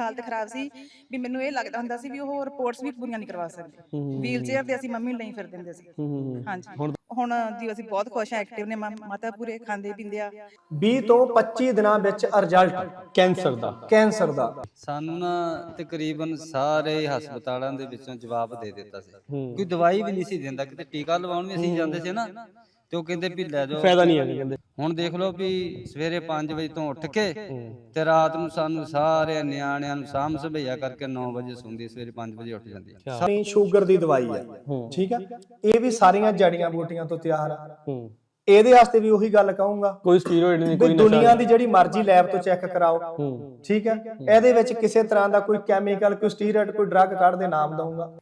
ਹਾਲਤ ਖਰਾਬ ਸੀ ਵੀ ਮੈਨੂੰ ਇਹ ਲੱਗਦਾ ਹੁੰਦਾ ਸੀ ਵੀ ਉਹ ਰਿਪੋਰਟਸ ਵੀ ਪੂਰੀਆਂ ਨਹੀਂ ਕਰਵਾ ਸਕਦੇ। ਵੀਲ ਚੇਅਰ ਤੇ ਅਸੀਂ ਮੰਮੀ ਨੂੰ ਲਈ ਫਿਰਦੇ ਹੁੰਦੇ ਸੀ। ਹਾਂਜੀ। ਹੁਣ ਦੀ ਅਸੀਂ ਬਹੁਤ ਖੁਸ਼ ਹਾਂ ਐਕਟਿਵ ਨੇ ਮਾਤਾ ਪੂਰੇ ਖਾਂਦੇ ਪੀਂਦੇ ਆ। 20 ਤੋਂ 25 ਦਿਨਾਂ ਵਿੱਚ ਰਿਜ਼ਲਟ ਕੈਂਸਰ ਦਾ ਕੈਂਸਰ ਦਾ। ਸਾਨੂੰ ਨਾ ਤਕਰੀਬਨ ਸਾਰੇ ਹਸਪਤਾਲਾਂ ਦੇ ਵਿੱਚੋਂ ਜਵਾਬ ਦੇ ਦਿੱਤਾ ਸੀ। ਕੋਈ ਦਵਾਈ ਵੀ ਨਹੀਂ ਸੀ ਦਿੰਦਾ ਕਿਤੇ ਟੀਕਾ ਲਵਾਉਣ ਵੀ ਅਸੀਂ ਜਾਂਦੇ ਸੀ ਨਾ। ਤੇ ਉਹ ਕਹਿੰਦੇ ਵੀ ਲੈ ਜਾਓ ਫਾਇਦਾ ਨਹੀਂ ਹੈ ਕਹਿੰਦੇ। ਹੁਣ ਦੇਖ ਲਓ ਵੀ ਸਵੇਰੇ 5 ਵਜੇ ਤੋਂ ਉੱਠ ਕੇ ਤੇ ਰਾਤ ਨੂੰ ਸਾਨੂੰ ਸਾਰੇ ਨਿਆਣਿਆਂ ਨੂੰ ਸਾਂਭ ਸਭਈਆ ਕਰਕੇ 9 ਵਜੇ ਸੌਂਦੀ ਸਵੇਰੇ 5 ਵਜੇ ਉੱਠ ਜਾਂਦੀ ਹੈ। ਆਪਣੀ ਸ਼ੂਗਰ ਦੀ ਦਵਾਈ ਹੈ। ਠੀਕ ਹੈ? ਇਹ ਵੀ ਸਾਰੀਆਂ ਜੜੀਆਂ ਬੂਟੀਆਂ ਤੋਂ ਤਿਆਰ ਆ। ਹੂੰ। ਇਹਦੇ ਵਾਸਤੇ ਵੀ ਉਹੀ ਗੱਲ ਕਹੂੰਗਾ ਕੋਈ ਸਟੀਰੋਇਡ ਨਹੀਂ ਕੋਈ ਦੁਨੀਆ ਦੀ ਜਿਹੜੀ ਮਰਜ਼ੀ ਲੈਬ ਤੋਂ ਚੈੱਕ ਕਰਾਓ। ਹੂੰ। ਠੀਕ ਹੈ? ਇਹਦੇ ਵਿੱਚ ਕਿਸੇ ਤਰ੍ਹਾਂ ਦਾ ਕੋਈ ਕੈਮੀਕਲ ਕੋਈ ਸਟੀਰੋਇਡ ਕੋਈ ਡਰੱਗ ਕੱਢ ਦੇ ਨਾਮ ਦਊਂਗਾ।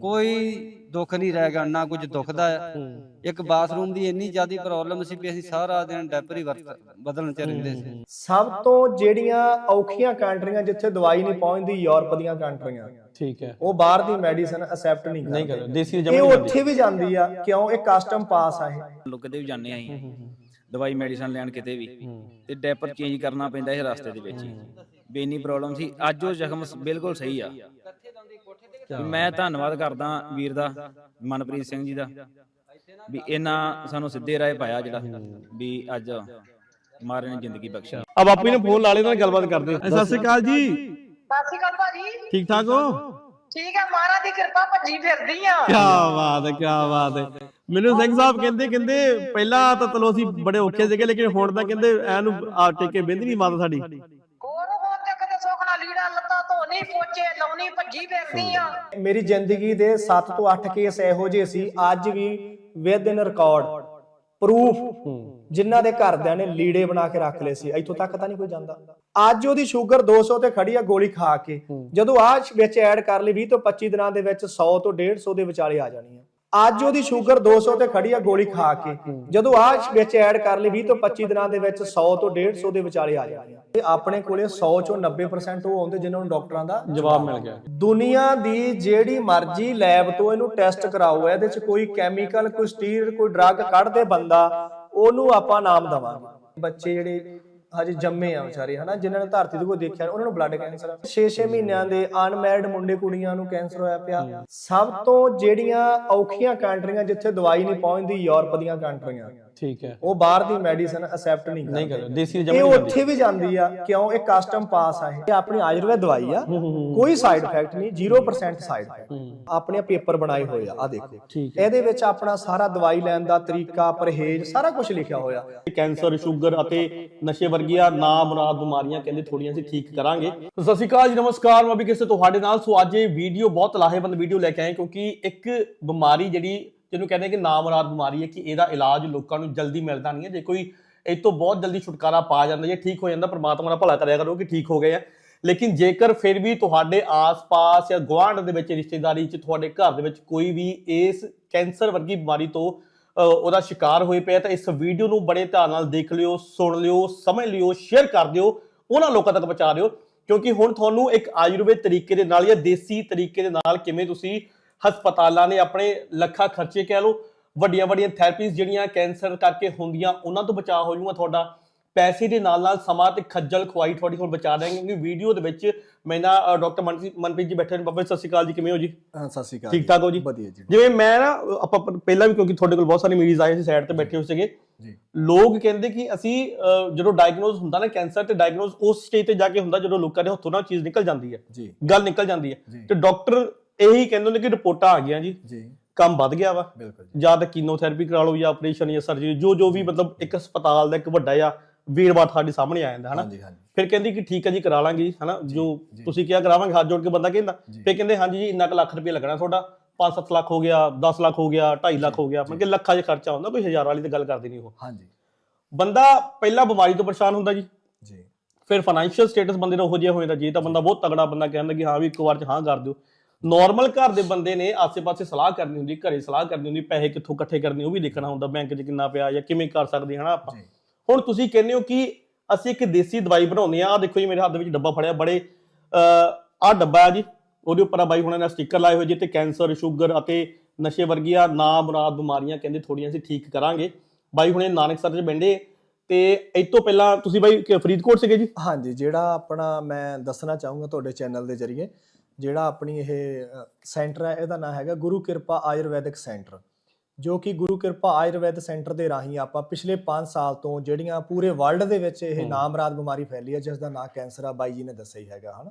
ਕੋਈ ਦੁੱਖ ਨਹੀਂ ਰਹਿ ਗਿਆ ਨਾ ਕੁਝ ਦੁਖਦਾ। ਹੈ। ਇੱਕ ਬਾਥਰੂਮ ਦੀ ਇੰਨੀ ਜ਼ਿਆਦੀ ਪ੍ਰੋਬਲਮ ਸੀ ਵੀ ਅਸੀਂ ਸਾਰਾ ਦਿਨ ਡੈਪਰ ਹੀ ਵਰਤ ਬਦਲਣ ਚ ਰਹਿੰਦੇ ਸੀ। ਸਭ ਤੋਂ ਜਿਹੜੀਆਂ ਔਖੀਆਂ ਕੰਟਰੀਆਂ ਜਿੱਥੇ ਦਵਾਈ ਨਹੀਂ ਪਹੁੰਚਦੀ ਯੂਰਪ ਦੀਆਂ ਕੰਟਰੀਆਂ। ਠੀਕ ਹੈ। ਉਹ ਬਾਹਰ ਦੀ ਮੈਡੀਸਨ ਅਸੈਪਟ ਨਹੀਂ ਨਹੀਂ ਕਰਦੇ। ਦੇਸੀ ਇਹ ਜਮਾ ਉੱਥੇ ਵੀ ਜਾਂਦੀ ਆ ਕਿਉਂ? ਇਹ ਕਸਟਮ ਪਾਸ ਆ ਇਹ। ਲੋਕ ਕਿਤੇ ਵੀ ਜਾਂਦੇ ਆ ਅਸੀਂ। ਦਵਾਈ ਮੈਡੀਸਨ ਲੈਣ ਕਿਤੇ ਵੀ। ਤੇ ਡੈਪਰ ਚੇਂਜ ਕਰਨਾ ਪੈਂਦਾ ਇਹ ਰਸਤੇ ਦੇ ਵਿੱਚ। ਹੀ। ਇੰਨੀ ਪ੍ਰੋਬਲਮ ਸੀ ਅੱਜ ਉਹ ਜ਼ਖਮ ਬਿਲਕੁਲ ਸਹੀ ਆ। ਮੈਂ ਧੰਨਵਾਦ ਕਰਦਾ ਵੀਰ ਦਾ ਮਨਪ੍ਰੀਤ ਸਿੰਘ ਜੀ ਦਾ। ਵੀ ਇਹਨਾਂ ਸਾਨੂੰ ਸਿੱਧੇ ਰਾਹ ਪਾਇਆ ਜਿਹੜਾ ਵੀ ਅੱਜ ਮਾਰੇ ਨੇ ਜ਼ਿੰਦਗੀ ਬਖਸ਼ਾ। ਆ ਬਾਪੂ ਨੇ ਫੋਨ ਲਾ ਲਿਆ ਨਾਲ ਗੱਲਬਾਤ ਕਰਦੇ। ਸਤਿ ਸ਼੍ਰੀ ਅਕਾਲ ਜੀ। ਸਤਿ ਸ਼੍ਰੀ ਅਕਾਲ ਭਾਜੀ। ਠੀਕ ਠਾਕ ਹੋ? ਠੀਕ ਹੈ ਮਹਾਰਾਜ ਦੀ ਕਿਰਪਾ ਭੱਜੀ ਫਿਰਦੀ ਆ। ਕੀ ਬਾਤ ਹੈ ਕੀ ਬਾਤ ਹੈ। ਮੈਨੂੰ ਸਿੰਘ ਸਾਹਿਬ ਕਹਿੰਦੇ ਕਹਿੰਦੇ ਪਹਿਲਾਂ ਤਾਂ ਚਲੋ ਅਸੀਂ ਬੜੇ ਔਖੇ ਸੀਗੇ ਲੇਕਿਨ ਹੁਣ ਤਾਂ ਕਹਿੰਦੇ ਐਨੂੰ ਆ ਟੇਕੇ ਬਿੰਦ ਨਹੀਂ ਮਾਤਾ ਸਾਡੀ। ਹੋਰ ਹੋਰ ਤੇ ਕਦੇ ਸੋਖਣਾ ਲੀੜਾ ਲੱਤਾ ਧੋਣੀ ਪੋਚੇ ਲਾਉਣੀ ਭੱਜੀ ਫਿਰਦੀ ਆ। ਮੇਰੀ ਜ਼ਿੰਦਗੀ ਦੇ 7 ਤੋਂ 8 ਕੇਸ ਇਹੋ ਜਿਹੇ ਸੀ ਅੱਜ ਵੀ ਵਿਦ ਇਨ ਰਿਕਾਰਡ। ਪ੍ਰੂਫ ਜਿਨ੍ਹਾਂ ਦੇ ਘਰਦਿਆਂ ਨੇ ਲੀੜੇ ਬਣਾ ਕੇ ਰੱਖ ਲਏ ਸੀ। ਇੱਥੋਂ ਤੱਕ ਤਾਂ ਨਹੀਂ ਕੋਈ ਜਾਂਦਾ। ਅੱਜ ਉਹਦੀ ਸ਼ੂਗਰ 200 ਤੇ ਖੜੀ ਆ, ਗੋਲੀ ਖਾ ਕੇ। ਜਦੋਂ ਆਹ ਵਿੱਚ ਐਡ ਕਰ ਲਈ 20 ਤੋਂ 25 ਦਿਨਾਂ ਦੇ ਵਿੱਚ 100 ਤੋਂ 150 ਦੇ ਵਿਚਾਲੇ ਆ ਜਾਣੀ ਆ। ਅੱਜ ਉਹਦੀ ਸ਼ੂਗਰ 200 ਤੇ ਖੜੀ ਆ, ਗੋਲੀ ਖਾ ਕੇ। ਜਦੋਂ ਆਹ ਵਿੱਚ ਐਡ ਕਰ ਲਈ 20 ਤੋਂ 25 ਦਿਨਾਂ ਦੇ ਵਿੱਚ 100 ਤੋਂ 150 ਦੇ ਵਿਚਾਲੇ ਆ ਜਾਣੀ ਤੇ ਆਪਣੇ ਕੋਲੇ 100 ਚੋਂ 90% ਉਹ ਆਉਂਦੇ ਜਿਨ੍ਹਾਂ ਨੂੰ ਡਾਕਟਰਾਂ ਦਾ ਜਵਾਬ ਮਿਲ ਗਿਆ। ਦੁਨੀਆ ਦੀ ਜਿਹੜੀ ਮਰਜ਼ੀ ਲੈਬ ਤੋਂ ਇਹਨੂੰ ਟੈਸਟ ਕਰਾਓ ਇਹਦੇ ਚ ਕੋਈ ਕੈਮੀਕਲ ਕੋਈ ਸਟੀਰ ਕੋਈ ਡਰੱਗ ਕੱਢਦੇ ਬੰਦਾ ਉਹਨੂੰ ਆਪਾਂ ਨਾਮ ਦਵਾਂਗੇ। ਬੱਚੇ ਜਿਹੜੇ ਹਜੇ ਜੰਮੇ ਆ ਵਿਚਾਰੇ ਹਨਾ ਜਿਨ੍ਹਾਂ ਨੇ ਧਰਤੀ ਤੇ ਕੋਈ ਦੇਖਿਆ ਉਹਨਾਂ ਨੂੰ ਬਲੱਡ ਕੈਂਸਰ 6-6 ਮਹੀਨਿਆਂ ਦੇ ਅਨਮੈਰਿਡ ਮੁੰਡੇ ਕੁੜੀਆਂ ਨੂੰ ਕੈਂਸਰ ਹੋਇਆ ਪਿਆ। ਸਭ ਤੋਂ ਜਿਹੜੀਆਂ ਔਖੀਆਂ ਕੰਟਰੀਆਂ ਜਿੱਥੇ ਦਵਾਈ ਨਹੀਂ ਪਹੁੰਚਦੀ ਯੂਰਪ ਦੀਆਂ ਕੰਟਰੀਆਂ ਠੀਕ ਹੈ। ਉਹ ਬਾਹਰ ਦੀ ਮੈਡੀਸਨ ਅਸੈਪਟ ਨਹੀਂ ਨਹੀਂ ਕਰਦੇ। ਦੇਸੀ ਇਹ ਜਮਾ ਉੱਥੇ ਵੀ ਜਾਂਦੀ ਆ ਕਿਉਂ? ਇਹ ਕਸਟਮ ਪਾਸ ਆ ਇਹ। ਇਹ ਆਪਣੀ ਆਯੁਰਵੈਦ ਦਵਾਈ ਆ। ਕੋਈ ਸਾਈਡ ਇਫੈਕਟ ਨਹੀਂ 0% ਸਾਈਡ ਇਫੈਕਟ ਆਪਣੇ ਪੇਪਰ ਬਣਾਏ ਹੋਏ ਆ ਆ ਦੇਖੋ। ਠੀਕ ਇਹਦੇ ਵਿੱਚ ਆਪਣਾ ਸਾਰਾ ਦਵਾਈ ਲੈਣ ਦਾ ਤਰੀਕਾ ਪਰਹੇਜ਼ ਸਾਰਾ ਕੁਝ ਲਿਖਿਆ ਹੋਇਆ। ਕੈਂਸਰ ਸ਼ੂਗਰ ਅਤੇ ਨਸ਼ੇ ਵਰਗੀਆਂ ਨਾ ਮੁਰਾਦ ਬਿਮਾਰੀਆਂ ਕਹਿੰਦੇ ਥੋੜੀਆਂ ਅਸੀਂ ਠੀਕ ਕਰਾਂਗੇ। ਸੋ ਸਤਿ ਸ਼੍ਰੀ ਅਕਾਲ ਜੀ ਨਮਸਕਾਰ। ਮੈਂ ਵੀ ਕਿਸੇ ਤੁਹਾਡੇ ਨਾਲ। ਸੋ ਅੱਜ ਇਹ ਵੀਡੀਓ ਬਹੁਤ ਲਾਹੇਵੰਦ ਵੀਡੀਓ ਲੈ ਕੇ ਆਏ ਕਿਉਂਕਿ ਇੱਕ ਬਿਮਾਰੀ ਜਿਹੜੀ ਜਿਹਨੂੰ ਕਹਿੰਦੇ ਕਿ ਨਾਮਰਾਦ ਬਿਮਾਰੀ ਹੈ ਕਿ ਇਹਦਾ ਇਲਾਜ ਲੋਕਾਂ ਨੂੰ ਜਲਦੀ ਮਿਲਦਾ ਨਹੀਂ ਹੈ। ਜੇ ਕੋਈ ਇਹ ਤੋਂ ਬਹੁਤ ਜਲਦੀ ਛੁਟਕਾਰਾ ਪਾ ਜਾਂਦਾ, ਜਾਂ ਠੀਕ ਹੋ ਜਾਂਦਾ, ਪ੍ਰਮਾਤਮਾ ਦਾ ਭਲਾ ਕਰਿਆ ਕਰੋ ਕਿ ਠੀਕ ਹੋ ਗਏ ਆ। ਲੇਕਿਨ ਜੇਕਰ ਫਿਰ ਵੀ ਤੁਹਾਡੇ ਆਸ-ਪਾਸ ਜਾਂ ਗੁਆਂਢ ਦੇ ਵਿੱਚ, ਰਿਸ਼ਤੇਦਾਰੀ 'ਚ, ਤੁਹਾਡੇ ਘਰ ਦੇ ਵਿੱਚ ਕੋਈ ਵੀ ਇਸ ਕੈਂਸਰ ਵਰਗੀ ਬਿਮਾਰੀ ਤੋਂ ਉਹਦਾ ਸ਼ਿਕਾਰ ਹੋਏ ਪਿਆ ਤਾਂ ਇਸ ਵੀਡੀਓ ਨੂੰ ਬੜੇ ਧਿਆਨ ਨਾਲ ਦੇਖ ਲਿਓ, ਸੁਣ ਲਿਓ, ਸਮਝ ਲਿਓ ਸ਼ੇਅਰ ਕਰ ਦਿਓ, ਉਹਨਾਂ ਲੋਕਾਂ ਤੱਕ ਪਹੁੰਚਾ ਦਿਓ। ਕਿਉਂਕਿ ਹੁਣ ਤੁਹਾਨੂੰ ਇੱਕ ਆਯੁਰਵੇਦ ਤਰੀਕੇ ਦੇ ਨਾਲ ਜਾਂ ਦੇਸੀ ਤਰੀਕੇ ਦੇ ਨਾਲ ਕਿਵੇਂ ਤੁਸੀਂ ਹਸਪਤਾਲਾਂ ਨੇ ਆਪਣੇ ਲੱਖਾਂ ਖਰਚੇ ਕਹਿ ਲਓ ਵੱਡੀਆਂ ਵੱਡੀਆਂ ਥੈਰੇਪੀਜ਼ ਜਿਹੜੀਆਂ ਕੈਂਸਰ ਕਰਕੇ ਹੁੰਦੀਆਂ ਉਹਨਾਂ ਤੋਂ ਬਚਾਅ ਹੋ ਜਾਊਗਾ ਤੁਹਾਡਾ। ਪੈਸੇ ਦੇ ਨਾਲ ਨਾਲ ਸਮਾਂ ਤੇ ਖੱਜਲ ਖੁਆਈ ਤੁਹਾਡੀ ਹੁਣ ਬਚਾ ਦੇਣਗੇ ਕਿਉਂਕਿ ਵੀਡੀਓ ਦੇ ਵਿੱਚ ਮੈਂ ਨਾ ਡਾਕਟਰ ਮਨਪ੍ਰੀਤ ਜੀ ਬੈਠੇ ਨੇ। ਬਾਬਾ ਸਤਿ ਸ਼੍ਰੀ ਅਕਾਲ ਜੀ ਕਿਵੇਂ ਹੋ ਜੀ? ਸਤਿ ਸ਼੍ਰੀ ਅਕਾਲ ਠੀਕ ਠਾਕ ਹੋ ਜੀ? ਵਧੀਆ ਜੀ। ਜਿਵੇਂ ਮੈਂ ਨਾ ਆਪਾਂ ਪਹਿਲਾਂ ਵੀ ਕਿਉਂਕਿ ਤੁਹਾਡੇ ਕੋਲ ਬਹੁਤ ਸਾਰੇ ਮਰੀਜ਼ ਆਏ ਸੀ ਸਾਈਡ ਤੇ ਬੈਠੇ ਹੋਏ ਸੀਗੇ। ਜੀ। ਲੋਕ ਕਹਿੰਦੇ ਕਿ ਅਸੀਂ ਜਦੋਂ ਡਾਇਗਨੋਸ ਹੁੰਦਾ ਨਾ ਕੈਂਸਰ ਤੇ ਡਾਇਗਨੋਸ ਉਸ ਸਟੇਜ ਤੇ ਜਾ ਕੇ ਹੁੰਦਾ ਜਦੋਂ ਲੋਕਾਂ ਦੇ ਹੱਥੋਂ ਨਾ ਚੀਜ਼ ਨਿਕਲ ਜਾਂਦੀ ਹੈ। ਜੀ। ਗੱਲ ਨਿਕਲ ਜਾਂਦੀ ਹੈ। ਤੇ ਡਾਕਟਰ ਇਹੀ ਕਹਿੰਦੇ ਨੇ ਕਿ ਰਿਪੋਰਟਾਂ ਆ ਗਈਆਂ ਜੀ। ਜੀ। ਕੰਮ ਵੱਧ ਗਿਆ ਵਾ। ਬਿਲਕੁਲ ਜੀ। ਜਾਂ ਤਾਂ ਕੀਮੋਥੈਰੇਪੀ ਕਰਾ ਲਓ ਜਾਂ ਆਪਰੇਸ਼ਨ ਜਾਂ ਸਰਜਰੀ ਜੋ ਜੋ ਵੀ ਮਤਲਬ ਇੱਕ ਹਸਪਤਾਲ ਦਾ ਇੱਕ ਵੱਡਾ ਜਾਂ ਵੀਰਵਾਰ ਸਾਡੇ ਸਾਹਮਣੇ ਆ ਜਾਂਦਾ ਹਨਾ? ਹਾਂਜੀ ਹਾਂਜੀ। ਫਿਰ ਕਹਿੰਦੀ ਕਿ ਠੀਕ ਹੈ ਜੀ ਕਰਾ ਲਾਂਗੇ ਹਨਾ? ਜੋ। ਤੁਸੀਂ ਕਿਹਾ ਕਰਾਵਾਂਗੇ ਹੱਥ ਜੋੜ ਕੇ ਬੰਦਾ ਕਹਿੰਦਾ। ਫਿਰ ਕਹਿੰਦੇ ਹਾਂਜੀ ਜੀ ਇੰਨਾ ਕੁ ਲੱਖ ਰੁਪਏ ਲੱਗਣਾ ਤੁਹਾਡਾ। 5-7 ਲੱਖ ਹੋ ਗਿਆ 10 ਲੱਖ ਹੋ ਗਿਆ 2.5 ਲੱਖ ਹੋ ਗਿਆ। ਮਤਲਬ ਕਿ ਲੱਖਾਂ 'ਚ ਖਰਚਾ ਹੁੰਦਾ ਕੋਈ ਹਜ਼ਾਰ ਵਾਲੀ ਤੇ ਗੱਲ ਕਰਦੇ ਨਹੀਂ ਉਹ। ਹਾਂਜੀ। ਬੰਦਾ ਪਹਿਲਾਂ ਬਿਮਾਰੀ ਤੋਂ ਪਰੇਸ਼ਾਨ ਹੁੰਦਾ ਜੀ। ਜੀ। ਫਿਰ ਫਾਈਨੈਂਸ਼ੀਅਲ ਸਟੇਟਸ ਬੰਦੇ ਦਾ ਉਹੋ ਜਿਹਾ ਹੋ ਜਾਂਦਾ। ਜੇ ਤਾਂ ਬੰਦਾ ਬਹੁਤ ਤਗੜਾ ਬੰਦਾ ਕਹਿੰਦਾ ਕਿ ਹਾਂ ਵੀ ਇੱਕ ਵਾਰ ਚ ਹਾਂ ਕਰ ਦਿਓ। ਨਾਰਮਲ ਘਰ ਦੇ ਬੰਦੇ ਨੇ ਆਸੇ-ਪਾਸੇ ਸਲਾਹ ਕਰਨੀ ਹੁੰਦੀ ਘਰੇ ਸਲਾਹ ਕਰਨੀ ਹੁੰਦੀ ਪੈਸੇ ਕਿੱਥੋਂ ਇਕੱਠੇ ਕਰਨੇ ਉਹ ਵੀ ਦੇਖਣਾ ਹੁੰਦਾ ਬੈਂਕ 'ਚ ਕਿੰਨਾ ਪਿਆ ਜਾਂ ਕਿਵੇਂ ਕਰ ਸਕਦੇ ਹਨਾ ਆਪਾਂ। ਹੁਣ ਤੁਸੀਂ ਕਹਿੰਦੇ ਹੋ ਕਿ ਅਸੀਂ ਇੱਕ ਦੇਸੀ ਦਵਾਈ ਬਣਾਉਂਦੇ ਆ ਆ ਦੇਖੋ ਜੀ ਮੇਰੇ ਹੱਥ ਦੇ ਵਿੱਚ ਡੱਬਾ ਫੜਿਆ ਬੜੇ ਆ ਡੱਬਾ ਜੀ ਉਹਦੇ ਉੱਪਰ ਆ ਬਾਈ ਹੁਣਾਂ ਨੇ ਸਟicker ਲਾਏ ਹੋਏ ਜਿੱਤੇ ਕੈਂਸਰ ਸ਼ੂਗਰ ਅਤੇ ਨਸ਼ੇ ਵਰਗੀਆਂ ਨਾ ਮੁਰਾਦ ਬਿਮਾਰੀਆਂ ਕਹਿੰਦੇ ਥੋੜੀਆਂ ਅਸੀਂ ਠੀਕ ਕਰਾਂਗੇ। ਬਾਈ ਹੁਣੇ ਨਾਨਕ ਸਰ ਚ ਬੈੰਦੇ ਤੇ ਇਹ ਤੋਂ ਪਹਿਲਾਂ ਤੁਸੀਂ ਬਾਈ ਫਰੀਦਕੋਟ ਸੀਗੇ ਜੀ? ਹਾਂਜੀ ਜਿਹੜਾ ਆਪਣਾ ਮੈਂ ਦੱਸਣਾ ਚਾਹੂੰਗਾ ਤੁਹਾਡੇ ਚੈਨਲ ਦੇ ਜ਼ਰੀਏ ਜਿਹੜਾ ਆਪਣੀ ਇਹ ਸੈਂਟਰ ਹੈ ਇਹਦਾ ਨਾਮ ਹੈਗਾ ਗੁਰੂ ਕਿਰਪਾ ਆਯੁਰਵੈਦਿਕ ਸੈਂਟਰ ਜੋ ਕਿ ਗੁਰੂ ਕਿਰਪਾ ਆਯੁਰਵੈਦ ਸੈਂਟਰ ਦੇ ਰਾਹੀਂ ਆਪਾਂ ਪਿਛਲੇ 5 ਸਾਲ ਤੋਂ ਜਿਹੜੀਆਂ ਪੂਰੇ ਵਰਲਡ ਦੇ ਵਿੱਚ ਇਹ। ਨਾਮਰਾਦ ਬਿਮਾਰੀ ਫੈਲੀ ਹੈ ਜਿਸ ਦਾ ਨਾਮ ਕੈਂਸਰ ਆ ਬਾਈ ਜੀ ਨੇ ਦੱਸਿਆ ਹੀ ਹੈਗਾ ਹਨ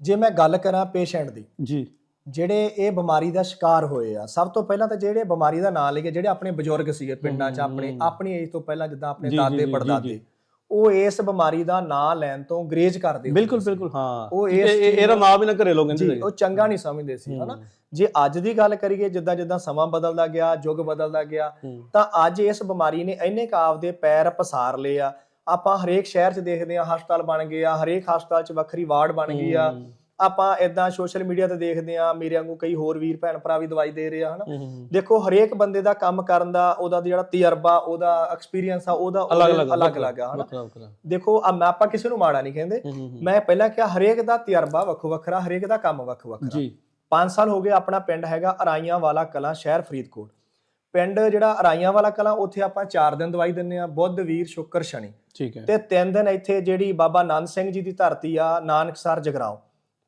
ਜੇ ਮੈਂ ਗੱਲ ਕਰਾਂ ਪੇਸ਼ੈਂਟ ਦੀ ਜੀ ਜਿਹੜੇ ਇਹ ਬਿਮਾਰੀ ਦਾ ਸ਼ਿਕਾਰ ਹੋਏ ਆ ਸਭ ਤੋਂ ਪਹਿਲਾਂ ਤਾਂ ਜਿਹੜੇ ਬਿਮਾਰੀ ਦਾ ਨਾਂ ਲਈਏ ਜਿਹੜੇ ਆਪਣੇ ਬਜ਼ੁਰਗ ਸੀਗੇ ਪਿੰਡਾਂ 'ਚ ਆਪਣੇ। ਆਪਣੀ ਏਜ ਤੋਂ ਪਹਿਲਾਂ ਜਿੱਦਾਂ ਆਪਣੇ ਦਾਦੇ ਪੜਦਾਦੇ। ਉਹ ਇਸ ਬਿਮਾਰੀ ਦਾ ਨਾਂ ਲੈਣ ਤੋਂ ਗਰੇਜ ਕਰਦੇ ਬਿਲਕੁਲ। ਬਿਲਕੁਲ ਹਾਂ। ਉਹ ਇਸ ਇਹਦਾ ਨੂੰ- ਨਾਮ ਹੀ ਨਾ ਘਰੇ ਲੋਕ ਕਹਿੰਦੇ ਉਹ ਚੰਗਾ ਨਹੀਂ ਸਮਝਦੇ ਸੀ ਹਨਾ? ਜੇ ਅੱਜ ਦੀ ਗੱਲ ਕਰੀਏ ਜਿੱਦਾਂ ਜਿੱਦਾਂ ਸਮਾਂ ਬਦਲਦਾ ਗਿਆ ਯੁੱਗ ਬਦਲਦਾ ਗਿਆ ਤਾਂ ਅੱਜ ਇਸ ਬਿਮਾਰੀ ਨੇ ਇੰਨੇ ਕਾਵ ਦੇ ਪੈਰ ਪਸਾਰ ਲਏ ਆ। ਆਪਾਂ ਹਰੇਕ ਸ਼ਹਿਰ 'ਚ ਦੇਖਦੇ ਆ ਹਸਪਤਾਲ ਬਣ ਗਏ ਆ ਹਰੇਕ ਹਸਪਤਾਲ 'ਚ ਵੱਖਰੀ ਵਾਰਡ ਬਣ ਗਈ ਆ। ਆਪਾਂ ਇਦਾਂ ਸੋਸ਼ਲ ਮੀਡੀਆ ਤੇ ਦੇਖਦੇ ਆ ਮੇਰੇ ਵਾਂਗੂ ਕਈ ਹੋਰ ਵੀਰ ਭੈਣ ਭਰਾ ਵੀ ਦਵਾਈ ਦੇ ਰਹੇ ਆ ਹਨਾ? ਦੇਖੋ ਹਰੇਕ ਬੰਦੇ ਦਾ ਕੰਮ ਕਰਨ ਦਾ ਉਹਦਾ ਜਿਹੜਾ ਤਜਰਬਾ ਉਹਦਾ ਐਕਸਪੀਰੀਅੰਸ ਆ ਉਹਦਾ ਅਲੱਗ ਉਹਦੇ ਅਲੱਗ ਅਲੱਗ ਅਲੱਗ ਆ ਹਨਾ? ਦੇਖੋ ਆ ਮੈਂ ਆਪਾਂ ਕਿਸੇ ਨੂੰ ਮਾੜਾ ਨਹੀਂ ਕਹਿੰਦੇ। ਮੈਂ ਪਹਿਲਾਂ ਕਿਹਾ ਹਰੇਕ ਦਾ ਤਜਰਬਾ ਵੱਖੋ ਵੱਖਰਾ ਹਰੇਕ ਦਾ ਕੰਮ ਵੱਖ ਵੱਖਰਾ। ਜੀ। 5 ਸਾਲ ਹੋ ਗਏ ਆਪਣਾ ਪਿੰਡ ਹੈਗਾ ਅਰਾਈਆਂ ਵਾਲਾ ਕਲਾਂ ਸ਼ਹਿਰ ਫਰੀਦਕੋਟ। ਪਿੰਡ ਜਿਹੜਾ ਅਰਾਈਆਂ ਵਾਲਾ ਕਲਾਂ ਉੱਥੇ ਆਪਾਂ 4 ਦਿਨ ਦਵਾਈ ਦਿੰਨੇ ਆ ਬੁੱਧ ਵੀਰ ਸ਼ੁੱਕਰ ਸ਼ਨੀ। ਠੀਕ ਹੈ। ਤੇ 3 ਦਿਨ ਇੱਥੇ ਜਿਹੜੀ ਬਾਬਾ ਨੰਦ ਸਿੰਘ ਜੀ ਦੀ ਧਰਤੀ ਆ ਨਾਨਕਸਰ ਜਗਰਾਉਂ।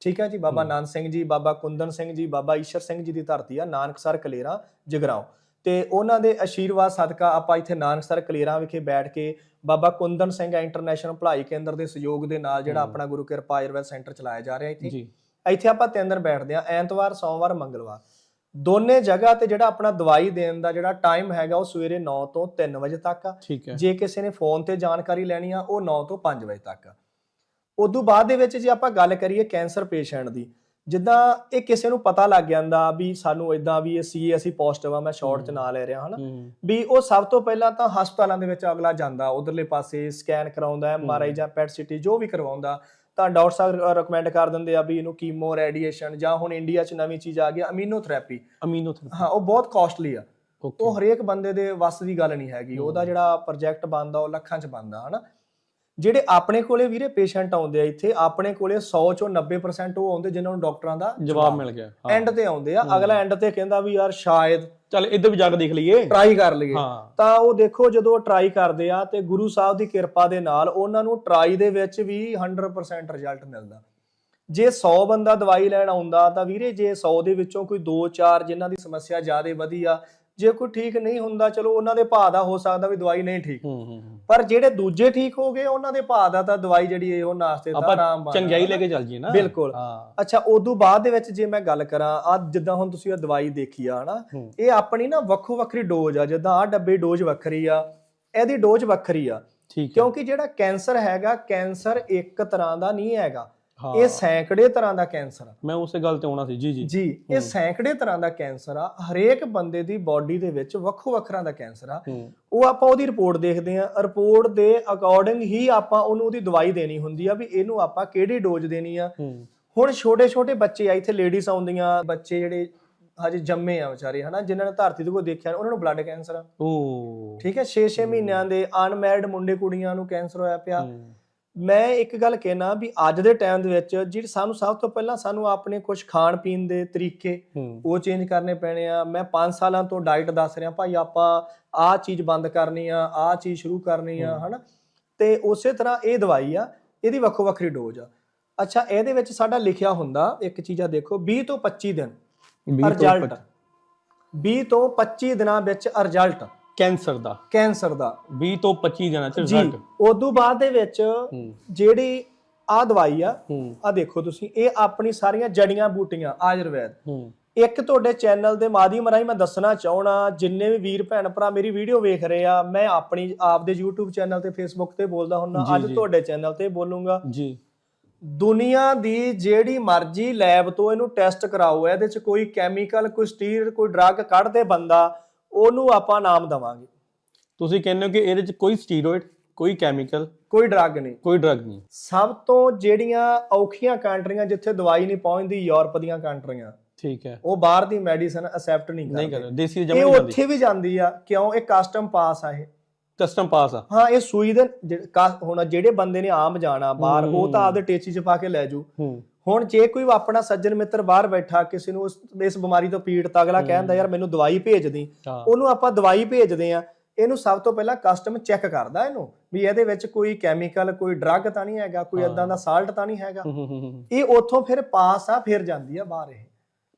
ਠੀਕ ਹੈ ਜੀ? ਬਾਬਾ। ਨੰਦ ਸਿੰਘ ਜੀ ਬਾਬਾ ਕੁੰਦਨ ਸਿੰਘ ਜੀ ਬਾਬਾ ਈਸ਼ਰ ਸਿੰਘ ਜੀ ਦੀ ਧਰਤੀ ਆ ਨਾਨਕਸਰ ਕਲੇਰਾ ਜਗਰਾਉਂ। ਤੇ ਉਹਨਾਂ ਦੇ ਆਸ਼ੀਰਵਾਦ ਸਦਕਾ ਆਪਾਂ ਇੱਥੇ ਨਾਨਕਸਰ ਕਲੇਰਾ ਵਿਖੇ ਬੈਠ ਕੇ ਬਾਬਾ ਕੁੰਦਨ ਸਿੰਘ ਇੰਟਰਨੈਸ਼ਨਲ ਭਲਾਈ ਕੇਂਦਰ ਦੇ ਸਹਿਯੋਗ ਦੇ ਨਾਲ ਜਿਹੜਾ। ਆਪਣਾ ਗੁਰੂ ਕਿਰਪਾ ਆਯੁਰਵੈਦ ਸੈਂਟਰ ਚਲਾਇਆ ਜਾ ਰਿਹਾ ਇੱਥੇ। ਜੀ। ਇੱਥੇ ਆਪਾਂ ਤਿੰਨ ਦਿਨ ਬੈਠਦੇ ਆ ਐਤਵਾਰ ਸੋਮਵਾਰ ਮੰਗਲਵਾਰ। ਦੋਨੇ ਜਗ੍ਹਾ ਤੇ ਜਿਹੜਾ ਆਪਣਾ ਦਵਾਈ ਦੇਣ ਦਾ ਜਿਹੜਾ ਟਾਈਮ ਹੈਗਾ ਉਹ ਸਵੇਰੇ 9 ਤੋਂ 3 ਵਜੇ ਤੱਕ ਆ। ਜੇ ਕਿਸੇ ਨੇ ਫੋਨ ਤੇ ਜਾਣਕਾਰੀ ਲੈਣੀ ਆ ਉਹ 9 ਤੋਂ 5 ਵਜੇ ਤੱਕ ਆ। ਉਦੋਂ ਬਾਅਦ ਦੇ ਵਿੱਚ ਜੇ ਆਪਾਂ ਗੱਲ ਕਰੀਏ ਕੈਂਸਰ ਪੇਸ਼ੈਂਟ ਦੀ ਜਿੱਦਾਂ ਇਹ ਕਿਸੇ ਨੂੰ ਪਤਾ ਲੱਗ ਜਾਂਦਾ ਵੀ ਸਾਨੂੰ ਇਦਾਂ ਵੀ ਇਹ ਸੀ ਅਸੀਂ ਪੋਜ਼ਿਟਿਵ ਆ ਮੈਂ ਸ਼ਾਰਟ ਚ ਨਾਂ ਲੈ ਰਿਹਾ ਹਨਾ? ਵੀ ਉਹ ਸਭ ਤੋਂ ਪਹਿਲਾਂ ਤਾਂ ਹਸਪਤਾਲਾਂ ਦੇ ਵਿੱਚ ਅਗਲਾ ਜਾਂਦਾ ਉਧਰਲੇ ਪਾਸੇ ਸਕੈਨ ਕਰਾਉਂਦਾ ਐਮਆਰਆਈ ਜਾਂ ਪੈਟ ਸਿਟੀ ਜੋ ਵੀ ਕਰਵਾਉਂਦਾ ਤਾਂ ਡਾਕਟਰ ਸਾਹਿਬ ਰეკਮੈਂਡ ਕਰ ਦਿੰਦੇ ਆ ਵੀ ਇਹਨੂੰ ਕੀਮੋ ਰੇਡੀਏਸ਼ਨ ਜਾਂ ਹੁਣ ਇੰਡੀਆ 'ਚ ਨਵੀਂ ਚੀਜ਼ ਆ ਗਈ ਅਮੀਨੋਥੈਰੇਪੀ ਅਮੀਨੋ ਹਾਂ ਉਹ ਬਹੁਤ ਕਾਸਟਲੀ ਆ। ਉਹ ਹਰੇਕ ਬੰਦੇ ਦੇ ਵੱਸ ਦੀ ਗੱਲ ਨਹੀਂ ਹੈਗੀ ਉਹਦਾ ਜਿਹੜਾ ਪ੍ਰੋਜੈਕਟ ਬਣਦਾ ਉਹ ਲੱਖਾਂ 'ਚ ਬਣਦਾ ਹਨਾ? ਜਿਹੜੇ ਆਪਣੇ ਕੋਲੇ ਵੀਰੇ ਪੇਸ਼ੈਂਟ ਆਉਂਦੇ ਆ ਇੱਥੇ ਆਪਣੇ ਕੋਲੇ 100 ਚੋਂ 90% ਉਹ ਆਉਂਦੇ ਜਿਨ੍ਹਾਂ ਨੂੰ ਡਾਕਟਰਾਂ ਦਾ ਜਵਾਬ ਮਿਲ ਗਿਆ। ਐਂਡ ਤੇ ਆਉਂਦੇ ਆ। ਅਗਲਾ ਐਂਡ ਤੇ ਕਹਿੰਦਾ ਵੀ ਯਾਰ ਸ਼ਾਇਦ ਚੱਲ ਇੱਧਰ ਵੀ ਜਾ ਕੇ ਦੇਖ ਲਈਏ। ਟਰਾਈ ਕਰ ਲਈਏ। ਤਾਂ ਉਹ ਦੇਖੋ ਜਦੋਂ ਉਹ ਟਰਾਈ ਕਰਦੇ ਆ ਤੇ ਗੁਰੂ ਸਾਹਿਬ ਦੀ ਕਿਰਪਾ ਦੇ ਨਾਲ ਉਹਨਾਂ ਨੂੰ ਟਰਾਈ ਦੇ ਵਿੱਚ ਵੀ 100% ਰਿਜ਼ਲਟ ਮਿਲਦਾ। ਜੇ 100 ਬੰਦਾ ਦਵਾਈ ਲੈਣ ਆਉਂਦਾ ਤਾਂ ਵੀਰੇ ਜੇ 100 ਦੇ ਵਿੱਚੋਂ ਕੋਈ 2-4 ਜਿਨ੍ਹਾਂ ਦੀ ਸਮੱਸਿਆ ਜ਼ਿਆਦਾ ਵਧੀ ਆ ਜੇ ਕੋਈ ਠੀਕ ਨਹੀਂ ਹੁੰਦਾ ਚਲੋ ਉਹਨਾਂ ਦੇ ਭਾਅ ਦਾ ਹੋ ਸਕਦਾ ਵੀ ਦਵਾਈ ਨਹੀਂ ਠੀਕ। ਪਰ ਜਿਹੜੇ ਦੂਜੇ ਠੀਕ ਹੋ ਗਏ ਉਹਨਾਂ ਦੇ ਭਾਅ ਦਾ ਤਾਂ ਦਵਾਈ ਜਿਹੜੀ ਹੈ ਉਹ ਨਾਸਤੇ ਦਾ ਆਰਾਮ ਬਣ ਚੰਗਿਆਈ ਲੈ ਕੇ ਚੱਲ ਜੀਏ ਨਾ। ਬਿਲਕੁਲ। ਅੱਛਾ ਉਦੋਂ ਬਾਅਦ ਦੇ ਵਿੱਚ ਜੇ ਮੈਂ ਗੱਲ ਕਰਾਂ ਆ ਜਿੱਦਾਂ ਹੁਣ ਤੁਸੀਂ ਇਹ ਦਵਾਈ ਦੇਖੀ ਆ ਹਨਾ। ਇਹ ਆਪਣੀ ਨਾ ਵੱਖੋ ਵੱਖਰੀ ਡੋਜ਼ ਆ ਜਿੱਦਾਂ ਆ ਡੱਬੇ ਡੋਜ਼ ਵੱਖਰੀ ਆ ਇਹਦੀ ਡੋਜ਼ ਵੱਖਰੀ ਆ। ਕਿਉਂਕਿ ਜਿਹੜਾ ਕੈਂਸਰ ਹੈਗਾ ਕੈਂਸਰ ਇੱਕ ਤਰ੍ਹਾਂ ਦਾ ਨਹੀਂ ਹੈਗਾ। ਇਹ ਸੈਂਕੜੇ ਤਰ੍ਹਾਂ ਦਾ ਕੈਂਸਰ ਆ। ਮੈਂ ਉਸੇ ਗੱਲ ਤੇ ਆਉਣਾ ਸੀ। ਜੀ ਜੀ। ਜੀ ਇਹ। ਸੈਂਕੜੇ ਤਰ੍ਹਾਂ ਦਾ ਕੈਂਸਰ ਆ। ਹਰੇਕ ਬੰਦੇ ਦੀ ਬਾਡੀ ਦੇ ਵਿੱਚ ਵੱਖੋ ਵੱਖਰਾ ਦਾ ਕੈਂਸਰ ਆ। ਉਹ ਆਪਾਂ ਉਹਦੀ ਰਿਪੋਰਟ ਦੇਖਦੇ ਆ ਰਿਪੋਰਟ ਦੇ ਅਕੋਰਡਿੰਗ ਹੀ ਆਪਾਂ ਉਹਨੂੰ ਉਹਦੀ ਦਵਾਈ ਦੇਣੀ ਹੁੰਦੀ ਆ ਵੀ ਇਹਨੂੰ ਆਪਾਂ ਕਿਹੜੀ ਡੋਜ਼ ਦੇਣੀ ਆ। ਹੁਣ ਛੋਟੇ ਛੋਟੇ ਬੱਚੇ ਆ ਇੱਥੇ ਲੇਡੀਜ਼ ਆਉਂਦੀਆਂ ਬੱਚੇ ਜਿਹੜੇ ਹਜੇ ਜੰਮੇ ਆ ਵਿਚਾਰੇ ਹਨਾ ਜਿਨ੍ਹਾਂ ਨੇ ਧਰਤੀ ਤੇ ਕੋਈ ਦੇਖਿਆ ਉਹਨਾਂ ਨੂੰ ਬਲੱਡ ਕੈਂਸਰ ਆ। ਓ। ਠੀਕ ਹੈ 6-6 ਮਹੀਨਿਆਂ ਦੇ ਅਨਮੈਰਿਡ ਮੁੰਡੇ ਕੁੜੀਆਂ ਨੂੰ ਕੈਂਸਰ ਹੋਇਆ ਪਿਆ। ਮੈਂ ਇੱਕ ਗੱਲ ਕਹਿਣਾ ਵੀ ਅੱਜ ਦੇ ਟਾਈਮ ਦੇ ਵਿੱਚ ਜਿਹੜੀ ਸਾਨੂੰ ਸਭ ਤੋਂ ਪਹਿਲਾਂ ਸਾਨੂੰ ਆਪਣੇ ਕੁਝ ਖਾਣ ਪੀਣ ਦੇ ਤਰੀਕੇ ਉਹ ਚੇਂਜ ਕਰਨੇ ਪੈਣੇ ਆ। ਮੈਂ 5 ਸਾਲਾਂ ਤੋਂ ਡਾਈਟ ਦੱਸ ਰਿਹਾ ਭਾਈ ਆਪਾਂ ਆਹ ਚੀਜ਼ ਬੰਦ ਕਰਨੀ ਆ ਆਹ ਚੀਜ਼ ਸ਼ੁਰੂ ਕਰਨੀ ਆ। ਹਨਾ? ਤੇ ਉਸੇ ਤਰ੍ਹਾਂ ਇਹ ਦਵਾਈ ਆ ਇਹਦੀ ਵੱਖੋ ਵੱਖਰੀ ਡੋਜ਼ ਆ। ਅੱਛਾ ਇਹਦੇ ਵਿੱਚ ਸਾਡਾ ਲਿਖਿਆ ਹੁੰਦਾ ਇੱਕ ਚੀਜ਼ ਆ ਦੇਖੋ 20 ਤੋਂ 25 ਦਿਨ ਰਿਜ਼ਲਟ ਪੱਚੀ- 20 ਤੋਂ 25 ਦਿਨਾਂ ਵਿੱਚ ਰਿਜ਼ਲਟ ਕੈਂਸਰ ਦਾ। ਕੈਂਸਰ ਦਾ। 20 ਤੋਂ 25 ਦਿਨਾਂ ਚ ਜੀ ਰਿਜ਼ਲਟ ਉਦੋਂ ਬਾਅਦ ਦੇ ਵਿੱਚ ਜਿਹੜੀ ਆ ਦਵਾਈ ਆ ਹੂੰ। ਆ ਦੇਖੋ ਤੁਸੀਂ ਇਹ ਆਪਣੀ ਸਾਰੀਆਂ ਜੜੀਆਂ ਬੂਟੀਆਂ ਆਯੁਰਵੈਦ। ਹੂੰ। ਇੱਕ ਤੁਹਾਡੇ ਚੈਨਲ ਦੇ ਮਾਧਿਅਮ ਰਾਹੀਂ ਮੈਂ ਦੱਸਣਾ ਚਾਹਣਾ ਜਿੰਨੇ ਵੀ ਵੀਰ ਭੈਣ ਭਰਾ ਮੇਰੀ ਵੀਡੀਓ ਵੇਖ ਰਹੇ ਆ ਮੈਂ ਆਪਣੀ ਆਪਦੇ YouTube ਚੈਨਲ ਤੇ Facebook ਤੇ ਬੋਲਦਾ ਹੁੰਨਾ ਜੀ, ਅੱਜ ਜੀ। ਤੁਹਾਡੇ ਚੈਨਲ ਤੇ ਬੋਲੂੰਗਾ। ਜੀ। ਦੁਨੀਆ ਦੀ ਜਿਹੜੀ ਮਰਜ਼ੀ ਲੈਬ ਤੋਂ ਇਹਨੂੰ ਟੈਸਟ ਕਰਾਓ ਇਹਦੇ ਚ ਕੋਈ ਕੈਮੀਕਲ ਕੋਈ ਸਟੀਰ ਕੋਈ ਡਰੱਗ ਕੱਢਦੇ ਬੰਦਾ ਉਹਨੂੰ ਆਪਾਂ ਨਾਮ ਦਵਾਂਗੇ। ਤੁਸੀਂ ਕਹਿੰਦੇ ਹੋ ਕਿ ਇਹਦੇ ਚ ਕੋਈ ਸਟੀਰੋਇਡ ਕੋਈ ਕੈਮੀਕਲ ਕੋਈ ਡਰੱਗ ਨਹੀਂ। ਕੋਈ ਡਰਗ ਨਹੀਂ। ਸਭ ਤੋਂ ਜਿਹੜੀਆਂ ਔਖੀਆਂ ਕੰਟਰੀਆਂ ਜਿੱਥੇ ਦਵਾਈ ਨਹੀਂ ਪਹੁੰਚਦੀ ਯੂਰਪ ਦੀਆਂ ਕੰਟਰੀਆਂ ਠੀਕ ਹੈ। ਉਹ ਬਾਹਰ ਦੀ ਮੈਡੀਸਨ ਅਸੈਪਟ ਨਹੀਂ ਨਹੀਂ ਕਰਦੇ। ਕਰ ਦੇਸੀ ਇਹ ਜਮਾ ਨਹੀਂ ਜਾਂਦੀ। ਉੱਥੇ ਵੀ ਜਾਂਦੀ ਆ ਕਿਉਂ? ਇਹ ਕਸਟਮ ਪਾਸ ਆ ਇਹ। ਕਸਟਮ ਪਾਸ ਆ। ਹਾਂ ਇਹ ਸੂਈ ਦੇ ਹੁਣ ਜਿਹੜੇ ਬੰਦੇ ਨੇ ਆਮ ਜਾਣਾ ਬਾਹਰ ਉਹ ਤਾਂ। ਆਪਦੇ ਟੇਚੀ ਚ ਪਾ ਕੇ ਲੈ ਜੂ ਹੂੰ। ਹੁਣ ਜੇ ਕੋਈ ਆਪਣਾ ਸੱਜਣ ਮਿੱਤਰ ਬਾਹਰ ਬੈਠਾ ਕਿਸੇ ਨੂੰ ਉਸ- ਇਸ ਬਿਮਾਰੀ ਤੋਂ ਪੀੜਤ ਅਗਲਾ ਕਹਿੰਦਾ ਯਾਰ ਮੈਨੂੰ ਦਵਾਈ ਭੇਜ ਦੀ। ਉਹਨੂੰ ਆਪਾਂ ਦਵਾਈ ਭੇਜਦੇ ਆ ਇਹਨੂੰ ਸਭ ਤੋਂ ਪਹਿਲਾਂ ਕਸਟਮ ਚੈੱਕ ਕਰਦਾ ਇਹਨੂੰ ਵੀ ਇਹਦੇ ਵਿੱਚ ਕੋਈ ਕੈਮੀਕਲ ਕੋਈ ਡਰੱਗ ਤਾਂ ਨਹੀਂ ਹੈਗਾ ਕੋਈ ਇਦਾਂ ਦਾ ਸਾਲਟ ਤਾਂ ਨਹੀਂ ਹੈਗਾ। ਇਹ ਉੱਥੋਂ ਫਿਰ ਪਾਸ ਆ ਫਿਰ ਜਾਂਦੀ ਆ ਬਾਹਰ ਇਹ।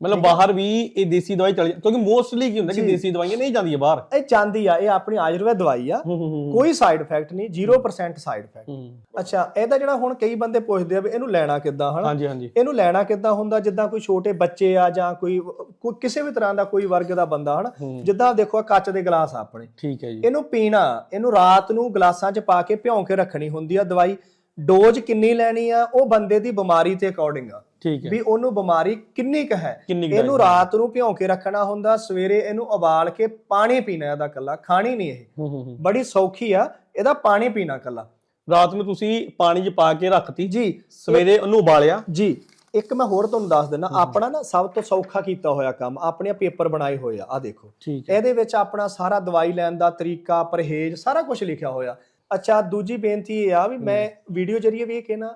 ਮਤਲਬ ਬਾਹਰ ਵੀ ਇਹ ਦੇਸੀ ਦਵਾਈ ਚਲੀ ਕਿਉਂਕਿ ਮੋਸਟਲੀ ਕੀ ਹੁੰਦਾ ਕਿ। ਦੇਸੀ ਦਵਾਈਆਂ ਨਹੀਂ ਜਾਂਦੀਆਂ ਬਾਹਰ। ਇਹ ਜਾਂਦੀ ਆ ਇਹ ਆਪਣੀ ਆਯੁਰਵੈਦ ਦਵਾਈ ਆ। ਕੋਈ ਸਾਈਡ ਇਫੈਕਟ ਨਹੀਂ 0% ਸਾਈਡ ਇਫੈਕਟ। ਅੱਛਾ ਇਹਦਾ ਜਿਹੜਾ ਹੁਣ ਕਈ ਬੰਦੇ ਪੁੱਛਦੇ ਆ ਵੀ ਇਹਨੂੰ ਲੈਣਾ ਕਿੱਦਾਂ ਹਨਾ? ਹਾਂਜੀ ਹਾਂਜੀ। ਇਹਨੂੰ ਲੈਣਾ ਕਿੱਦਾਂ ਹੁੰਦਾ ਜਿੱਦਾਂ ਕੋਈ ਛੋਟੇ ਬੱਚੇ ਆ ਜਾਂ ਕੋਈ ਕਿਸੇ ਵੀ ਤਰ੍ਹਾਂ ਦਾ ਕੋਈ ਵਰਗ ਦਾ ਬੰਦਾ ਹਨਾ। ਜਿੱਦਾਂ ਦੇਖੋ ਆਹ ਕੱਚ ਦੇ ਗਲਾਸ ਆ ਆਪਣੇ। ਠੀਕ ਹੈ ਜੀ। ਇਹਨੂੰ ਪੀਣਾ ਇਹਨੂੰ ਰਾਤ ਨੂੰ ਗਲਾਸਾਂ 'ਚ ਪਾ ਕੇ ਭਿਉਂ ਕੇ ਰੱਖਣੀ ਹੁੰਦੀ ਆ ਦਵਾਈ। ਡੋਜ਼ ਕਿੰਨੀ ਲੈਣੀ ਆ ਉਹ ਬੰਦੇ ਦੀ ਬਿਮਾਰੀ ਤੇ ਅਕੋਰਡਿੰਗ ਆ। ਠੀਕ ਹੈ। ਵੀ ਉਹਨੂੰ ਬਿਮਾਰੀ ਕਿੰਨੀ ਕੁ ਹੈ। ਇਹਨੂੰ? ਰਾਤ ਨੂੰ ਭਿਉਂ ਕੇ ਰੱਖਣਾ ਹੁੰਦਾ ਸਵੇਰੇ ਇਹਨੂੰ ਉਬਾਲ ਕੇ ਪਾਣੀ ਪੀਣਾ ਇਹਦਾ ਕੱਲਾ ਖਾਣੀ ਨਹੀਂ ਇਹ। ਹੂੰ, ਹੂੰ, ਹੂੰ। ਬੜੀ ਸੌਖੀ ਆ ਇਹਦਾ ਪਾਣੀ ਪੀਣਾ ਕੱਲਾ ਰਾਤ ਨੂੰ ਤੁਸੀਂ ਪਾਣੀ 'ਚ ਪਾ ਕੇ ਰੱਖਤੀ ਜੀ ਸਵੇਰੇ ਉਹਨੂੰ ਉਬਾਲਿਆ? ਜੀ ਇੱਕ ਮੈਂ ਹੋਰ ਤੁਹਾਨੂੰ ਦੱਸ ਦਿੰਦਾ ਆਪਣਾ ਨਾ ਸਭ ਤੋਂ ਸੌਖਾ ਕੀਤਾ ਹੋਇਆ ਕੰਮ ਆਪਣੇ ਪੇਪਰ ਬਣਾਏ ਹੋਏ ਆ ਆ ਦੇਖੋ। ਇਹਦੇ ਵਿੱਚ ਆਪਣਾ ਸਾਰਾ ਦਵਾਈ ਲੈਣ ਦਾ ਤਰੀਕਾ ਪਰਹੇਜ਼ ਸਾਰਾ ਕੁਝ ਲਿਖਿਆ ਹੋਇਆ। ਅੱਛਾ ਦੂਜੀ ਬੇਨਤੀ ਇਹ ਆ ਵੀ ਮੈਂ ਵੀਡੀਓ ਜਰੀਏ ਵੀ ਇਹ ਕਹਿਣਾ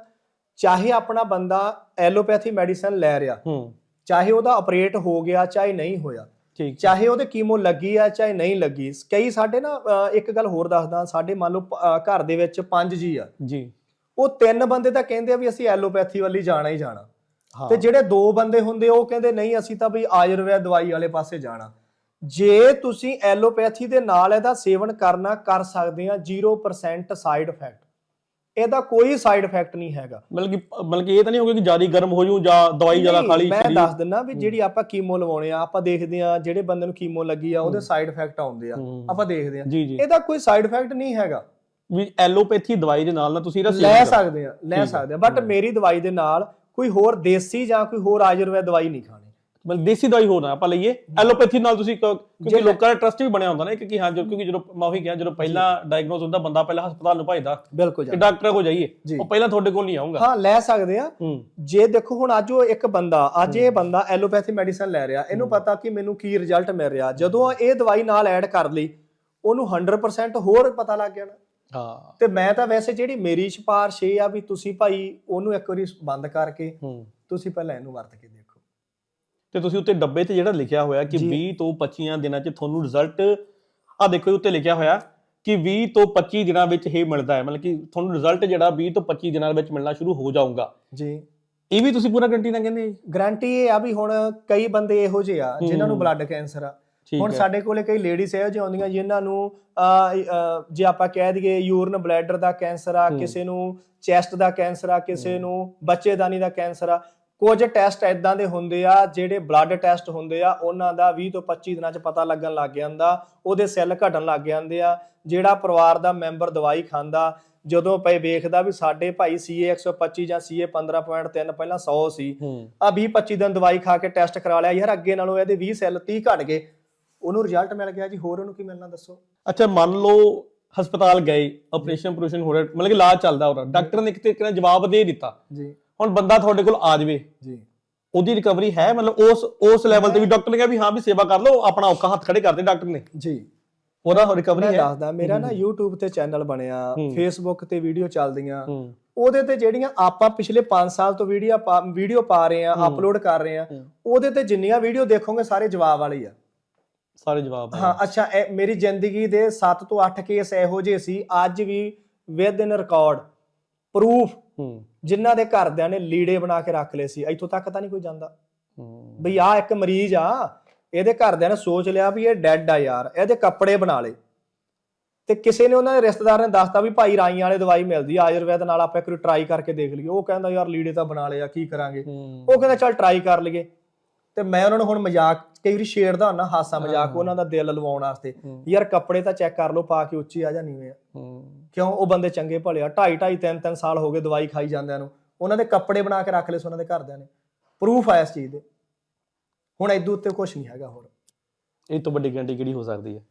ਚਾਹੇ ਆਪਣਾ ਬੰਦਾ ਐਲੋਪੈਥੀ ਮੈਡੀਸਨ ਲੈ ਰਿਹਾ ਹੂੰ। ਚਾਹੇ ਉਹਦਾ ਆਪਰੇਟ ਹੋ ਗਿਆ ਚਾਹੇ ਨਹੀਂ ਹੋਇਆ ਠੀਕ ਚਾਹੇ ਉਹਦੇ ਕੀਮੋ ਲੱਗੀ ਆ ਚਾਹੇ ਨਹੀਂ ਲੱਗੀ ਕਈ ਸਾਡੇ ਨਾ ਇੱਕ ਗੱਲ ਹੋਰ ਦੱਸਦਾ ਸਾਡੇ ਮੰਨ ਲਓ ਪ- ਘਰ ਦੇ ਵਿੱਚ 5 ਜੀ ਆ। ਜੀ। ਉਹ ਤਿੰਨ ਬੰਦੇ ਤਾਂ ਕਹਿੰਦੇ ਆ ਵੀ ਅਸੀਂ ਐਲੋਪੈਥੀ ਵੱਲ ਹੀ ਜਾਣਾ ਹੀ ਜਾਣਾ। ਹਾਂ। ਤੇ ਜਿਹੜੇ ਦੋ ਬੰਦੇ ਹੁੰਦੇ ਉਹ ਕਹਿੰਦੇ ਨਹੀਂ ਅਸੀਂ ਤਾਂ ਵੀ ਆਯੁਰਵੈਦ ਦਵਾਈ ਵਾਲੇ ਪਾਸੇ ਜਾਣਾ। ਜੇ ਤੁਸੀਂ ਐਲੋਪੈਥੀ ਦੇ ਨਾਲ ਇਹਦਾ ਸੇਵਨ ਕਰਨਾ ਕਰ ਸਕਦੇ ਆ 0% ਸਾਈਡ ਇਫੈਕਟ ਇਹਦਾ ਕੋਈ ਸਾਈਡ ਇਫੈਕਟ ਨਹੀਂ ਹੈਗਾ। ਮਤਲਬ ਕਿ ਮਤਲਬ ਕਿ ਇਹ ਤਾਂ ਨਹੀਂ ਹੋਗਾ ਕਿ ਜ਼ਿਆਦਾ ਗਰਮ ਹੋ ਜੂ ਜਾਂ ਦਵਾਈ ਜ਼ਿਆਦਾ ਖਾ ਲਈ ਮੈਂ ਦੱਸ ਦਿੰਨਾ ਵੀ ਜਿਹੜੀ ਆਪਾਂ ਕੀਮੋ ਲਵਾਉਣੇ ਆ ਆਪਾਂ ਦੇਖਦੇ ਆ ਜਿਹੜੇ ਬੰਦੇ ਨੂੰ ਕੀਮੋ ਲੱਗੀ ਆ ਉਹਦੇ ਸਾਈਡ ਇਫੈਕਟ ਆਉਂਦੇ ਆ। ਆਪਾਂ ਦੇਖਦੇ ਆ ਇਹਦਾ ਕੋਈ ਸਾਈਡ ਇਫੈਕਟ ਨਹੀਂ ਹੈਗਾ। ਵੀ ਐਲੋਪੈਥੀ ਦਵਾਈ ਦੇ ਨਾਲ ਨਾ ਤੁਸੀਂ ਇਹਦਾ ਲੈ। ਸਕਦੇ ਆ ਲੈ ਸਕਦੇ ਆ ਬਟ ਮੇਰੀ ਦਵਾਈ ਦੇ ਨਾਲ ਕੋਈ ਹੋਰ ਦੇਸੀ ਜਾਂ ਕੋਈ ਹੋਰ ਆਯੁਰਵੈਦ ਦਵਾਈ ਨਹੀਂ ਖਾਣੀ। ਮਤਲਬ ਦੇਸੀ ਦਵਾਈ ਹੋਰ ਨਾ ਆਪਾਂ ਲਈਏ ਐਲੋਪੈਥੀ ਨਾਲ ਤੁਸੀਂ ਕਿਉਂ- ਕਿਉਂਕਿ ਲੋਕਾਂ ਦਾ ਟਰਸਟ ਵੀ ਬਣਿਆ ਹੁੰਦਾ ਨਾ ਕਿ ਹਾਂ ਜੋ ਕਿਉਂਕਿ ਜਦੋਂ ਮੈਂ ਉਹੀ ਕਿਹਾ ਜਦੋਂ ਪਹਿਲਾਂ ਡਾਇਗਨੋਸ ਹੁੰਦਾ ਬੰਦਾ ਪਹਿਲਾਂ ਹਸਪਤਾਲ ਨੂੰ ਭਜਦਾ ਬਿਲਕੁਲ ਕਿ ਜੀ। ਡਾਕਟਰ ਕੋਲ ਜਾਈਏ ਜੀ। ਉਹ ਪਹਿਲਾਂ ਤੁਹਾਡੇ ਕੋਲ ਨਹੀਂ ਆਉਂਗਾ ਹਾਂ ਲੈ ਸਕਦੇ ਆ। ਹੂੰ। ਜੇ ਦੇਖੋ ਹੁਣ ਅੱਜ ਉਹ ਇੱਕ ਬੰਦਾ ਅੱਜ ਇਹ ਬੰਦਾ ਐਲੋਪੈਥੀ ਮੈਡੀਸਨ ਲੈ ਰਿਹਾ ਇਹਨੂੰ ਪਤਾ ਕਿ ਮੈਨੂੰ ਕੀ ਰਿਜ਼ਲਟ ਮਿਲ ਰਿਹਾ। ਜਦੋਂ ਇਹ ਦਵਾਈ ਨਾਲ ਐਡ ਕਰ ਲਈ ਉਹਨੂੰ 100% ਹੋਰ ਪਤਾ ਲੱਗ ਗਿਆ ਨਾ। ਹਾਂ। ਤੇ ਮੈਂ ਤਾਂ ਵੈਸੇ ਜਿਹੜੀ ਮੇਰੀ ਸਿਫਾਰਿਸ਼ ਇਹ ਆ ਵੀ ਤੁਸੀਂ ਭਾਈ ਉਹਨੂੰ ਇੱਕ ਵਾਰੀ ਬੰਦ ਕਰਕੇ ਹੂੰ। ਤੁਸੀਂ ਪਹਿਲਾਂ ਇਹਨੂੰ ਵਰਤ ਕੇ ਤੇ ਤੁਸੀਂ ਉੱਤੇ ਡੱਬੇ ਤੇ ਜਿਹੜਾ ਲਿਖਿਆ ਹੋਇਆ ਕਿ ਜੀ। 20 ਤੋਂ 25 ਦਿਨਾਂ 'ਚ ਤੁਹਾਨੂੰ ਰਿਜ਼ਲਟ ਆ ਦੇਖੋ ਉੱਤੇ ਲਿਖਿਆ ਹੋਇਆ ਕਿ 20 ਤੋਂ 25 ਦਿਨਾਂ ਵਿੱਚ ਇਹ ਮਿਲਦਾ ਹੈ ਮਤਲਬ ਕਿ ਤੁਹਾਨੂੰ ਰਿਜ਼ਲਟ ਜਿਹੜਾ 20 ਤੋਂ 25 ਦਿਨਾਂ ਵਿੱਚ ਮਿਲਣਾ ਸ਼ੁਰੂ ਹੋ ਜਾਊਗਾ ਜੀ ਇਹ ਵੀ ਤੁਸੀਂ ਪੂਰਾ ਗਰੰਟੀ ਨਾਲ ਕਹਿੰਦੇ ਜੀ? ਗਾਰੰਟੀ ਇਹ ਆ ਵੀ ਹੁਣ ਕਈ ਬੰਦੇ ਇਹੋ ਜਿਹੇ ਆ ਜਿਨ੍ਹਾਂ ਨੂੰ ਹੂੰ। ਬਲੱਡ ਕੈਂਸਰ ਆ ਹੁਣ ਹੈ ਸਾਡੇ ਕੋਲੇ ਕਈ ਲੇਡੀਜ਼ ਇਹੋ ਜਿਹੀਆਂ ਆਉਂਦੀਆਂ ਜਿਨ੍ਹਾਂ ਨੂੰ ਜੇ ਆਪਾਂ ਕਹਿ ਦਈਏ ਯੂਰਨ ਬਲੈਡਰ ਦਾ ਕੈਂਸਰ ਆ ਹੂੰ। ਕਿਸੇ ਨੂੰ ਚੈਸਟ ਦਾ ਕੈਂਸਰ ਆ ਕਿਸੇ ਨੂੰ ਬੱਚੇਦਾਨੀ ਦਾ ਕੈਂਸਰ ਆ ਕੁਝ ਟੈਸਟ ਐਦਾਂ ਦੇ ਹੁੰਦੇ ਆ ਜਿਹੜੇ ਬਲੱਡ ਟੈਸਟ ਹੁੰਦੇ ਆ ਉਹਨਾਂ ਦਾ 20 ਤੋਂ 25 ਦਿਨਾਂ 'ਚ ਪਤਾ ਲੱਗਣ ਲੱਗ ਜਾਂਦਾ ਉਹਦੇ ਸੈੱਲ ਘਟਣ ਲੱਗ ਜਾਂਦੇ ਆ ਜਿਹੜਾ ਪਰਿਵਾਰ ਦਾ ਮੈਂਬਰ ਦਵਾਈ ਖਾਂਦਾ ਜਦੋਂ ਪਏ ਵੇਖਦਾ ਵੀ ਸਾਡੇ ਭਾਈ CA 125 ਜਾਂ CA 15.3 ਪਹਿਲਾਂ 100 ਸੀ ਆ 20 25 ਦਿਨ ਦਵਾਈ ਖਾ ਕੇ ਟੈਸਟ ਕਰਾ ਲਿਆ ਯਾਰ ਅੱਗੇ ਨਾਲੋਂ ਇਹਦੇ 20 ਸੈੱਲ 30 ਘਟ ਗਏ। ਉਹਨੂੰ ਰਿਜ਼ਲਟ ਮਿਲ ਗਿਆ ਜੀ ਹੋਰ ਉਹਨੂੰ ਕੀ ਮਿਲਣਾ ਦੱਸੋ? ਅੱਛਾ ਮੰਨ ਲਓ ਹਸਪਤਾਲ ਗਏ ਆਪਰੇਸ਼ਨ ਹੋ ਰਿਹਾ ਮਤਲਬ ਕਿ ਇਲਾਜ ਚੱਲਦਾ ਹੋ ਰਿਹਾ ਡਾਕਟਰ ਨੇ ਇੱਕ ਤਰੀਕੇ ਨਾਲ ਜਵਾਬ ਦੇ ਦਿੱਤਾ। ਜੀ। ਹੁਣ ਬੰਦਾ ਤੁਹਾਡੇ ਕੋਲ ਆ ਜਾਵੇ। ਜੀ। ਉਹਦੀ ਰਿਕਵਰੀ ਹੈ ਮਤਲਬ ਉਸ ਉਸ ਲੈਵਲ ਤੇ ਵੀ ਡਾਕਟਰ ਨੇ ਕਿਹਾ ਵੀ ਹਾਂ ਵੀ ਸੇਵਾ ਕਰ ਲਓ ਆਪਣਾ ਔਖਾ ਹੱਥ ਖੜੇ ਕਰਦੇ ਡਾਕਟਰ ਨੇ। ਜੀ। ਉਹਦਾ ਰਿਕਵਰੀ ਮੈਂ ਹੈ। ਦੱਸਦਾ ਮੇਰਾ ਨਾ YouTube ਤੇ ਚੈਨਲ ਬਣਿਆ। Facebook ਤੇ ਵੀਡੀਓ ਚੱਲਦੀਆਂ। ਉਹਦੇ ਤੇ ਜਿਹੜੀਆਂ ਆਪਾਂ ਪਿਛਲੇ 5 ਸਾਲ ਤੋਂ ਵੀਡੀਓ ਵੀਡੀਓ ਪਾ ਰਹੇ ਆ। ਅਪਲੋਡ ਕਰ ਰਹੇ ਆ। ਉਹਦੇ ਤੇ ਜਿੰਨੀਆਂ ਵੀਡੀਓ ਦੇਖੋਗੇ ਸਾਰੇ ਜਵਾਬ ਵਾਲੇ ਆ। ਸਾਰੇ ਜਵਾਬ ਹਾਂ ਅੱਛਾ ਇਹ ਮੇਰੀ ਜ਼ਿੰਦਗੀ ਦੇ 7 ਤੋਂ 8 ਕੇਸ ਇਹੋ ਜਿਹੇ ਸੀ ਅੱਜ ਵੀ ਵਿਦ ਇਨ ਰਿਕਾਰਡ ਪ੍ਰੂਫ ਹੂੰ। ਜਿਨ੍ਹਾਂ ਦੇ ਘਰਦਿਆਂ ਨੇ ਲੀੜੇ ਬਣਾ ਕੇ ਰੱਖ ਲਏ ਸੀ। ਇੱਥੋਂ ਤੱਕ ਤਾਂ ਨਹੀਂ ਕੋਈ ਜਾਂਦਾ। ਹੂੰ। ਬਈ ਆ ਇੱਕ ਮਰੀਜ਼ ਆ ਇਹਦੇ ਘਰਦਿਆਂ ਨੇ ਸੋਚ ਲਿਆ ਵੀ ਇਹ ਡੈੱਡ ਆ ਯਾਰ ਇਹਦੇ ਕੱਪੜੇ ਬਣਾ ਲਏ। ਤੇ ਕਿਸੇ ਨੇ ਉਹਨਾਂ ਦੇ ਰਿਸ਼ਤੇਦਾਰ ਨੇ ਦੱਸਤਾ ਵੀ ਭਾਈ ਰਾਈਆਂ ਵਾਲੇ ਦਵਾਈ ਮਿਲਦੀ ਆ ਆਯੁਰਵੈਦ ਨਾਲ ਆਪਾਂ ਇੱਕ ਵਾਰੀ ਟਰਾਈ ਕਰਕੇ ਦੇਖ ਲਈਏ। ਉਹ ਕਹਿੰਦਾ ਯਾਰ ਲੀੜੇ ਤਾਂ ਬਣਾ ਲਏ ਆ ਕੀ ਕਰਾਂਗੇ? ਉਹ ਕਹਿੰਦਾ ਚੱਲ ਟਰਾਈ ਕਰ ਲਈਏ। ਤੇ ਮੈਂ ਉਹਨਾਂ ਨੂੰ ਹੁਣ ਮਜ਼ਾਕ ਕਈ ਵਾਰੀ ਛੇੜਦਾ ਹੁੰਦਾ ਹਾਸਾ ਮਜ਼ਾਕ। ਉਹਨਾਂ ਦਾ ਦਿਲ ਲਵਾਉਣ ਵਾਸਤੇ। ਯਾਰ ਕੱਪੜੇ ਤਾਂ ਚੈੱਕ ਕਰ ਲਓ ਪਾ ਕੇ ਉੱਚੀ ਆ ਜਾਂ ਨੀਵੇਂ ਆ। ਕਿਉਂ? ਉਹ ਬੰਦੇ ਚੰਗੇ ਭਲੇ ਆ। 2.5 2.5 3 3 ਸਾਲ ਹੋ ਗਏ ਦਵਾਈ ਖਾਈ ਜਾਂਦਿਆਂ ਨੂੰ। ਉਹਨਾਂ ਦੇ ਕੱਪੜੇ ਬਣਾ ਕੇ ਰੱਖ ਲਏ ਸੀ ਉਹਨਾਂ ਦੇ ਘਰਦਿਆਂ ਨੇ। ਪ੍ਰੂਫ ਆ ਇਸ ਚੀਜ਼ ਦੇ। ਹੁਣ ਇਦੋਂ ਉੱਤੇ ਕੁਝ ਨਹੀਂ ਹੈਗਾ ਹੋਰ। ਇਹ ਤੋਂ ਵੱਡੀ ਗਰੰਟੀ ਕਿਹੜੀ ਹੋ ਸਕਦੀ ਹੈ?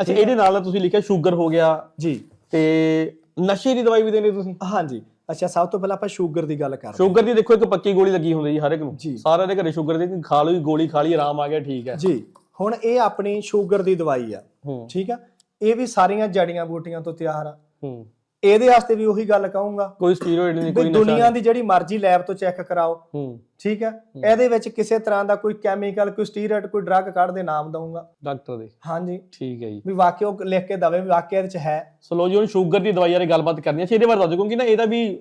ਅੱਛਾ ਇਹਦੇ ਨਾਲ ਤੁਸੀਂ ਲਿਖਿਆ ਸ਼ੂਗਰ ਹੋ ਗਿਆ। ਜੀ। ਤੇ ਨਸ਼ੇ ਦੀ ਦਵਾਈ ਵੀ ਦੇਣੀ ਤੁਸੀਂ? ਹਾਂਜੀ। ਅੱਛਾ ਸਭ ਤੋਂ ਪਹਿਲਾਂ ਆਪਾਂ ਸ਼ੂਗਰ ਦੀ ਗੱਲ ਕਰਦੇ ਸ਼ੂਗਰ ਦੀ ਦੇਖੋ ਇੱਕ ਪੱਕੀ ਗੋਲੀ ਲੱਗੀ ਹੁੰਦੀ ਜੀ ਹਰ ਇੱਕ ਨੂੰ। ਸਾਰਿਆਂ ਦੇ ਘਰੇ ਸ਼ੂਗਰ ਦੀ ਖਾ ਲਈ ਗੋਲੀ ਖਾ ਲਈ ਆਰਾਮ ਆ ਗਿਆ ਠੀਕ ਹੈ। ਜੀ ਹੁਣ ਇਹ ਆਪਣੀ ਸ਼ੂਗਰ ਦੀ ਦਵਾਈ ਆ। ਹੂੰ। ਠੀਕ ਆ? ਇਹ ਵੀ ਸਾਰੀਆਂ ਜੜੀਆਂ ਬੂਟੀਆਂ ਤੋਂ ਤਿਆਰ ਆ। ਹੂੰ। ਇਹਦੇ ਵਾਸਤੇ ਵੀ ਉਹੀ ਗੱਲ ਕਹੂੰਗਾ ਕੋਈ ਸਟੀਰੋਇਡ ਨਹੀਂ ਕੋਈ ਨਸ਼ਾ ਦੁਨੀਆ ਦੀ ਜਿਹੜੀ ਮਰਜ਼ੀ ਲੈਬ ਤੋਂ ਚੈੱਕ ਕਰਾਓ। ਹੂੰ। ਠੀਕ ਹੈ? ਇਹਦੇ ਵਿੱਚ ਕਿਸੇ ਤਰ੍ਹਾਂ ਦਾ ਕੋਈ ਕੈਮੀਕਲ ਕੋਈ ਸਟੀਰੋਇਡ ਕੋਈ ਡਰੱਗ ਕੱਢ ਦੇ ਨਾਮ ਦਊਂਗਾ। ਡਾਕਟਰ ਦੇ। ਹਾਂਜੀ। ਠੀਕ ਹੈ ਜੀ। ਵੀ ਵਾਕਿਆ ਉਹ ਲਿਖ ਕੇ ਦਵੇ ਵੀ ਵਾਕਿਆ ਇਹਦੇ ਚ ਹੈ। ਸੋ ਜੀ ਹੁਣ ਸ਼ੂਗਰ ਦੀ ਦਵਾਈ ਬਾਰੇ ਗੱਲਬਾਤ ਕਰਨੀ ਹੈ। ਸੀ ਇਹਦੇ ਬਾਰੇ ਦੱਸੋ ਕਿਉਂਕਿ ਨਾ ਇਹਦਾ ਵੀ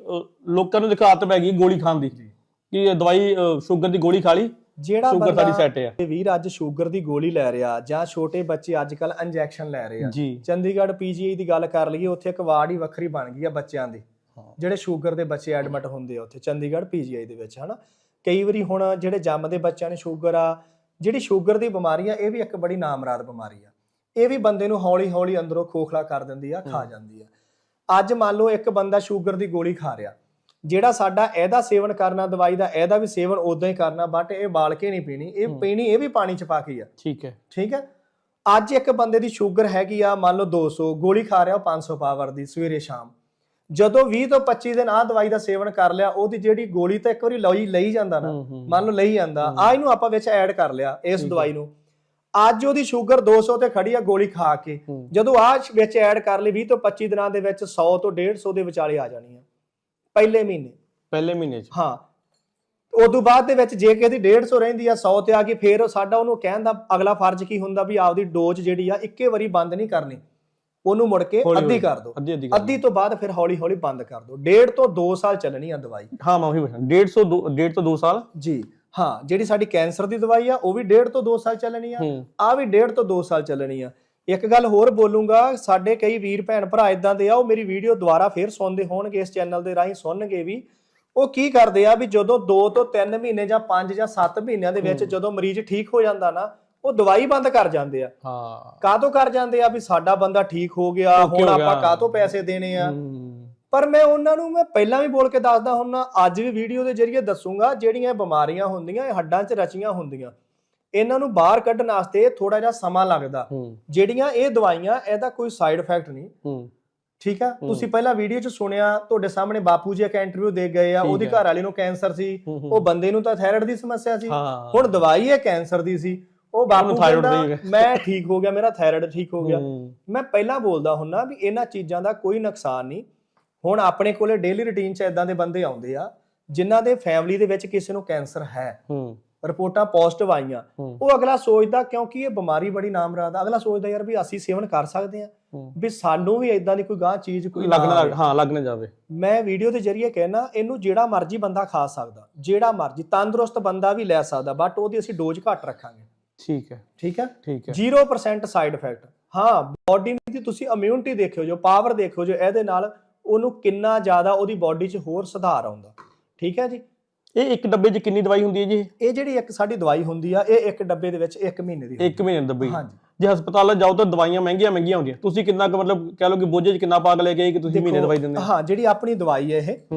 ਲੋਕਾਂ ਨੂੰ ਦਿਖਾਤ ਪੈ ਗਈ ਗੋਲੀ ਖਾਣ ਦੀ। ਕਿ ਦਵਾਈ ਸ਼ੂਗਰ ਦੀ ਗੋਲੀ ਖਾ ਲਈ ਜਿਹੜਾ ਸ਼ੂਗਰ ਸਾਡੀ ਸੈੱਟ ਵੀਰ ਅੱਜ ਸ਼ੂਗਰ ਦੀ ਗੋਲੀ ਲੈ ਰਿਹਾ ਜਾਂ ਛੋਟੇ ਬੱਚੇ ਅੱਜ ਕੱਲ ਇੰਜੈਕਸ਼ਨ ਲੈ ਰਹੇ ਆ। ਚੰਡੀਗੜ੍ਹ ਪੀਜੀਆਈ ਦੀ ਗੱਲ ਕਰ ਲਈਏ ਉੱਥੇ ਇੱਕ ਵਾਰਡ ਹੀ ਵੱਖਰੀ ਬਣ ਗਈ ਆ ਬੱਚਿਆਂ ਦੀ। ਜਿਹੜੇ ਸ਼ੂਗਰ ਦੇ ਬੱਚੇ ਐਡਮਿਟ ਹੁੰਦੇ ਆ ਉੱਥੇ ਚੰਡੀਗੜ੍ਹ ਪੀਜੀਆਈ ਦੇ ਵਿੱਚ ਹਨਾ? ਕਈ ਵਾਰੀ ਹੁਣ ਜਿਹੜੇ ਜੰਮਦੇ ਬੱਚਿਆਂ ਨੂੰ ਸ਼ੂਗਰ ਆ ਜਿਹੜੀ ਸ਼ੂਗਰ ਦੀ ਬਿਮਾਰੀ ਆ ਇਹ ਵੀ ਇੱਕ ਬੜੀ ਨਾਮਰਾਦ ਬਿਮਾਰੀ ਆ। ਇਹ ਵੀ ਬੰਦੇ ਨੂੰ ਹੌਲੀ ਹੌਲੀ ਅੰਦਰੋਂ ਖੋਖਲਾ ਕਰ ਦਿੰਦੀ ਆ ਖਾ ਜਾਂਦੀ ਆ। ਅੱਜ ਮੰਨ ਲਓ ਇੱਕ ਬੰਦਾ ਸ਼ੂਗਰ ਦੀ ਗੋਲੀ ਖਾ ਰਿਹਾ ਜਿਹੜਾ ਸਾਡਾ ਇਹਦਾ ਸੇਵਨ ਕਰਨਾ ਦਵਾਈ ਦਾ ਇਹਦਾ ਵੀ ਸੇਵਨ ਉਦਾਂ ਹੀ ਕਰਨਾ ਬਟ ਇਹ ਬਾਲ ਕੇ ਨਹੀਂ ਪੀਣੀ। ਇਹ ਪੀਣੀ ਇਹ ਵੀ ਪਾਣੀ ਚ ਪਾ ਕੇ ਆ। ਠੀਕ ਹੈ। ਠੀਕ ਹੈ? ਅੱਜ ਇੱਕ ਬੰਦੇ ਦੀ ਸ਼ੂਗਰ ਹੈਗੀ ਆ ਮੰਨ ਲਓ 200 ਗੋਲੀ ਖਾ ਰਿਹਾ ਉਹ 500 ਪਾਵਰ ਦੀ ਸਵੇਰੇ ਸ਼ਾਮ। ਜਦੋਂ 20 ਤੋਂ 25 ਦਿਨ ਆਹ ਦਵਾਈ ਦਾ ਸੇਵਨ ਕਰ ਲਿਆ ਉਹਦੀ ਜਿਹੜੀ ਗੋਲੀ ਤਾਂ ਇੱਕ ਵਾਰੀ ਲਈ ਲਈ ਜਾਂਦਾ ਨਾ। ਮੰਨ ਲਓ ਲਈ ਜਾਂਦਾ ਆ ਇਹਨੂੰ ਆਪਾਂ ਵਿੱਚ ਐਡ ਕਰ ਲਿਆ ਇਸ ਦਵਾਈ ਨੂੰ। ਅੱਜ ਉਹਦੀ ਸ਼ੂਗਰ 200 ਤੇ ਖੜੀ ਆ ਗੋਲੀ ਖਾ ਕੇ। ਜਦੋਂ ਆਹ ਵਿੱਚ ਐਡ ਕਰ ਲਈ 20 ਤੋਂ 25 ਦਿਨਾਂ ਦੇ ਵਿੱਚ 100 ਤੋਂ 150 ਦੇ ਵਿਚਾਲੇ ਆ ਜਾਣੀ ਆ। ਪਹਿਲੇ ਮਹੀਨੇ। ਪਹਿਲੇ ਮਹੀਨੇ ਚ। ਹਾਂ। ਉਦੋਂ ਬਾਅਦ ਦੇ ਵਿੱਚ ਜੇ ਕਿਸੇ ਦੀ 150 ਰਹਿੰਦੀ ਆ 100 ਤੇ ਆ ਗਈ ਫੇਰ ਸਾਡਾ ਉਹਨੂੰ ਕਹਿਣ ਦਾ ਅਗਲਾ ਫਰਜ਼ ਕੀ ਹੁੰਦਾ ਵੀ ਆਪਦੀ ਡੋਜ਼ ਜਿਹੜੀ ਆ ਇੱਕੇ ਵਾਰੀ ਬੰਦ ਨਹੀਂ ਕਰਨੀ। ਉਹਨੂੰ ਮੁੜ ਕੇ ਅੱਧੀ। ਕਰ ਦਿਓ ਅੱਧੀ ਤੋਂ ਬਾਅਦ ਫਿਰ ਹੌਲੀ ਹੌਲੀ ਬੰਦ ਕਰ ਦਿਓ ਡੇਢ ਤੋਂ 2 ਸਾਲ ਚੱਲਣੀ ਆ ਦਵਾਈ। ਹਾਂ ਮੈਂ ਉਹੀ ਪੁੱਛਣਾ। 150 1.5 ਤੋਂ 2 ਸਾਲ? ਜੀ। ਹਾਂ ਜਿਹੜੀ ਸਾਡੀ ਕੈਂਸਰ ਦੀ ਦਵਾਈ ਆ ਉਹ ਵੀ ਡੇਢ ਤੋਂ 2 ਸਾਲ ਚੱਲਣੀ ਆ। ਆ ਵੀ ਡੇਢ ਤੋਂ 2 ਸਾਲ ਚੱਲਣੀ ਆ। ਇੱਕ ਗੱਲ ਹੋਰ ਬੋਲੂੰਗਾ ਸਾਡੇ ਕਈ ਵੀਰ ਭੈਣ ਭਰਾ ਇਦਾਂ ਦੇ ਆ ਉਹ ਮੇਰੀ ਵੀਡੀਓ ਦੁਬਾਰਾ ਫੇਰ ਸੁਣਦੇ ਹੋਣਗੇ ਇਸ ਚੈਨਲ ਦੇ ਰਾਹੀਂ ਸੁਣਨਗੇ ਵੀ। ਉਹ ਕੀ ਕਰਦੇ ਆ ਵੀ ਜਦੋਂ 2 ਤੋਂ 3 ਮਹੀਨੇ ਜਾਂ 5 ਜਾਂ 7 ਮਹੀਨਿਆਂ ਦੇ ਵਿੱਚ ਜਦੋਂ ਮਰੀਜ਼ ਠੀਕ ਹੋ ਜਾਂਦਾ ਨਾ ਉਹ ਦਵਾਈ ਬੰਦ ਕਰ ਜਾਂਦੇ ਆ। ਹਾਂ। ਕਾਹਤੋਂ ਕਰ ਜਾਂਦੇ ਆ ਵੀ ਸਾਡਾ ਬੰਦਾ ਠੀਕ ਹੋ ਗਿਆ ਹੁਣ ਆਪਾਂ ਗਿਆ। ਕਾਹਤੋਂ ਪੈਸੇ ਦੇਣੇ ਆ? ਪਰ ਮੈਂ ਉਹਨਾਂ ਨੂੰ ਮੈਂ ਪਹਿਲਾਂ ਵੀ ਬੋਲ ਕੇ ਦੱਸਦਾ ਹੁੰਨਾ ਅੱਜ ਵੀ ਵੀਡੀਓ ਦੇ ਜ਼ਰੀਏ ਦੱਸੂਗਾ ਜਿਹੜੀਆਂ ਬਿਮਾਰੀਆਂ ਹੁੰਦੀਆਂ ਇਹ ਹੱਡਾਂ 'ਚ ਰਚੀਆਂ ਹੁੰਦੀਆਂ। ਇਹਨਾਂ ਨੂੰ ਬਾਹਰ ਕੱਢਣ ਵਾਸਤੇ ਥੋੜਾ ਜਿਹਾ ਸਮਾਂ ਲੱਗਦਾ। ਹੂੰ। ਜਿਹੜੀਆਂ ਇਹ ਦਵਾਈਆਂ ਇਹਦਾ ਕੋਈ ਸਾਈਡ ਇਫੈਕਟ ਨਹੀਂ। ਹੂੰ। ਠੀਕ ਆ? ਤੁਸੀਂ ਪਹਿਲਾਂ ਵੀਡੀਓ 'ਚ ਸੁਣਿਆ ਤੁਹਾਡੇ ਸਾਹਮਣੇ ਬਾਪੂ ਜੀ ਇੱਕ ਇੰਟਰਵਿਊ ਦੇ ਗਏ ਆ ਉਹਦੀ ਹੈ। ਘਰ ਵਾਲੀ ਨੂੰ ਕੈਂਸਰ ਸੀ। ਹੂੰ, ਹੂੰ। ਉਹ ਬੰਦੇ ਨੂੰ ਤਾਂ ਥਾਇਰਾਇਡ ਦੀ ਸਮੱਸਿਆ ਸੀ। ਹਾਂ। ਹੁਣ ਦਵਾਈ ਇਹ ਕੈਂਸਰ ਦੀ ਸੀ। ਉਹ ਬਾਪੂ ਕਹਿੰਦਾ ਹੈ। ਮੈਂ ਠੀਕ ਹੋ ਗਿਆ ਮੇਰਾ ਥਾਇਰਾਇਡ ਠੀਕ ਹੋ ਗਿਆ। ਹੂੰ, ਮੈਂ ਪਹਿਲਾਂ ਬੋਲਦਾ ਹੁੰਨਾ ਵੀ ਇਹਨਾਂ ਚੀਜ਼ਾਂ ਦਾ ਕੋਈ ਨੁਕਸਾਨ ਨਹੀਂ। ਹੁਣ ਆਪਣੇ ਕੋਲੇ ਡੇਲੀ ਰੁਟੀਨ 'ਚ ਇਦਾਂ ਦੇ ਬੰਦੇ ਆਉਂਦੇ ਆ ਜਿਨ੍ਹਾਂ ਦੇ ਫੈਮਿਲੀ ਦੇ ਵਿੱਚ ਕਿਸੇ ਨੂੰ ਕੈਂਸਰ ਹੈ। ਹੂੰ। ਰਿਪੋਰਟਾਂ ਪੋਜ਼ਿਟਿਵ ਆਈਆਂ। ਉਹ ਅਗਲਾ ਸੋਚਦਾ ਕਿਉਂਕਿ ਇਹ ਬਿਮਾਰੀ ਬੜੀ ਨਾਮਰਾਦ ਆ ਅਗਲਾ ਸੋਚਦਾ ਯਾਰ ਵੀ ਅਸੀਂ ਸੇਵਨ ਕਰ ਸਕਦੇ ਆ। ਵੀ ਸਾਨੂੰ ਵੀ ਇਦਾਂ ਦੀ ਕੋਈ ਗਾਂ ਚੀਜ਼ ਕੋਈ ਲੱਗਣਾ। ਹਾਂ ਲੱਗ ਨਾ ਜਾਵੇ। ਮੈਂ ਵੀਡੀਓ ਦੇ ਜ਼ਰੀਏ ਕਹਿਣਾ ਇਹਨੂੰ ਜਿਹੜਾ ਮਰਜ਼ੀ ਬੰਦਾ ਖਾ ਸਕਦਾ ਜਿਹੜਾ ਮਰਜ਼ੀ ਤੰਦਰੁਸਤ ਬੰਦਾ ਵੀ ਲੈ ਸਕਦਾ ਬਟ ਉਹਦੀ ਅਸੀਂ ਡੋਜ਼ ਘੱਟ ਰੱਖਾਂਗੇ। ਠੀਕ ਹੈ। ਠੀਕ ਹੈ? ਠੀਕ ਹੈ। 0% ਸਾਈਡ ਇਫੈਕਟ ਹਾਂ ਬਾਡੀ ਦੀ ਤੁਸੀਂ ਇਮਿਊਨਿਟੀ ਦੇਖਿਓ ਜੋ ਪਾਵਰ ਦੇਖਿਓ ਜੋ ਇਹਦੇ ਨਾਲ ਉਹਨੂੰ ਕਿੰਨਾ ਜ਼ਿਆਦਾ ਉਹਦੀ ਬਾਡੀ 'ਚ ਹੋਰ ਸੁਧਾਰ ਆਉਂਦਾ। ਠੀਕ ਹੈ ਜੀ? ਇਹ ਇੱਕ ਡੱਬੇ 'ਚ ਕਿੰਨੀ ਦਵਾਈ ਹੁੰਦੀ ਹੈ ਜੀ ਇਹ? ਜਿਹੜੀ ਇੱਕ ਸਾਡੀ ਦਵਾਈ ਹੁੰਦੀ ਆ ਇਹ ਇੱਕ ਡੱਬੇ ਦੇ ਵਿੱਚ 1 ਮਹੀਨੇ ਦੀ ਹੁੰਦੀ ਇੱਕ ਮਹੀਨੇ ਦੀ ਡੱਬੀ। ਹਾਂਜੀ। ਜੇ ਹਸਪਤਾਲਾਂ ਜਾਓ ਤਾਂ ਦਵਾਈਆਂ ਮਹਿੰਗੀਆਂ ਮਹਿੰਗੀਆਂ ਹੁੰਦੀਆਂ। ਤੁਸੀਂ ਕਿੰਨਾ ਕੁ ਮਤਲਬ ਕਹਿ ਲਓ ਕਿ ਬੋਝੇ 'ਚ ਕਿੰਨਾ ਪਾ ਕੇ ਲੈ ਗਏ ਕਿ ਤੁਸੀਂ ਮਹੀਨੇ ਦਵਾਈ ਦਿੰਦੇ ਹੋ? ਹਾਂ ਜਿਹੜੀ ਆਪਣੀ ਦਵਾਈ ਹੈ ਇਹ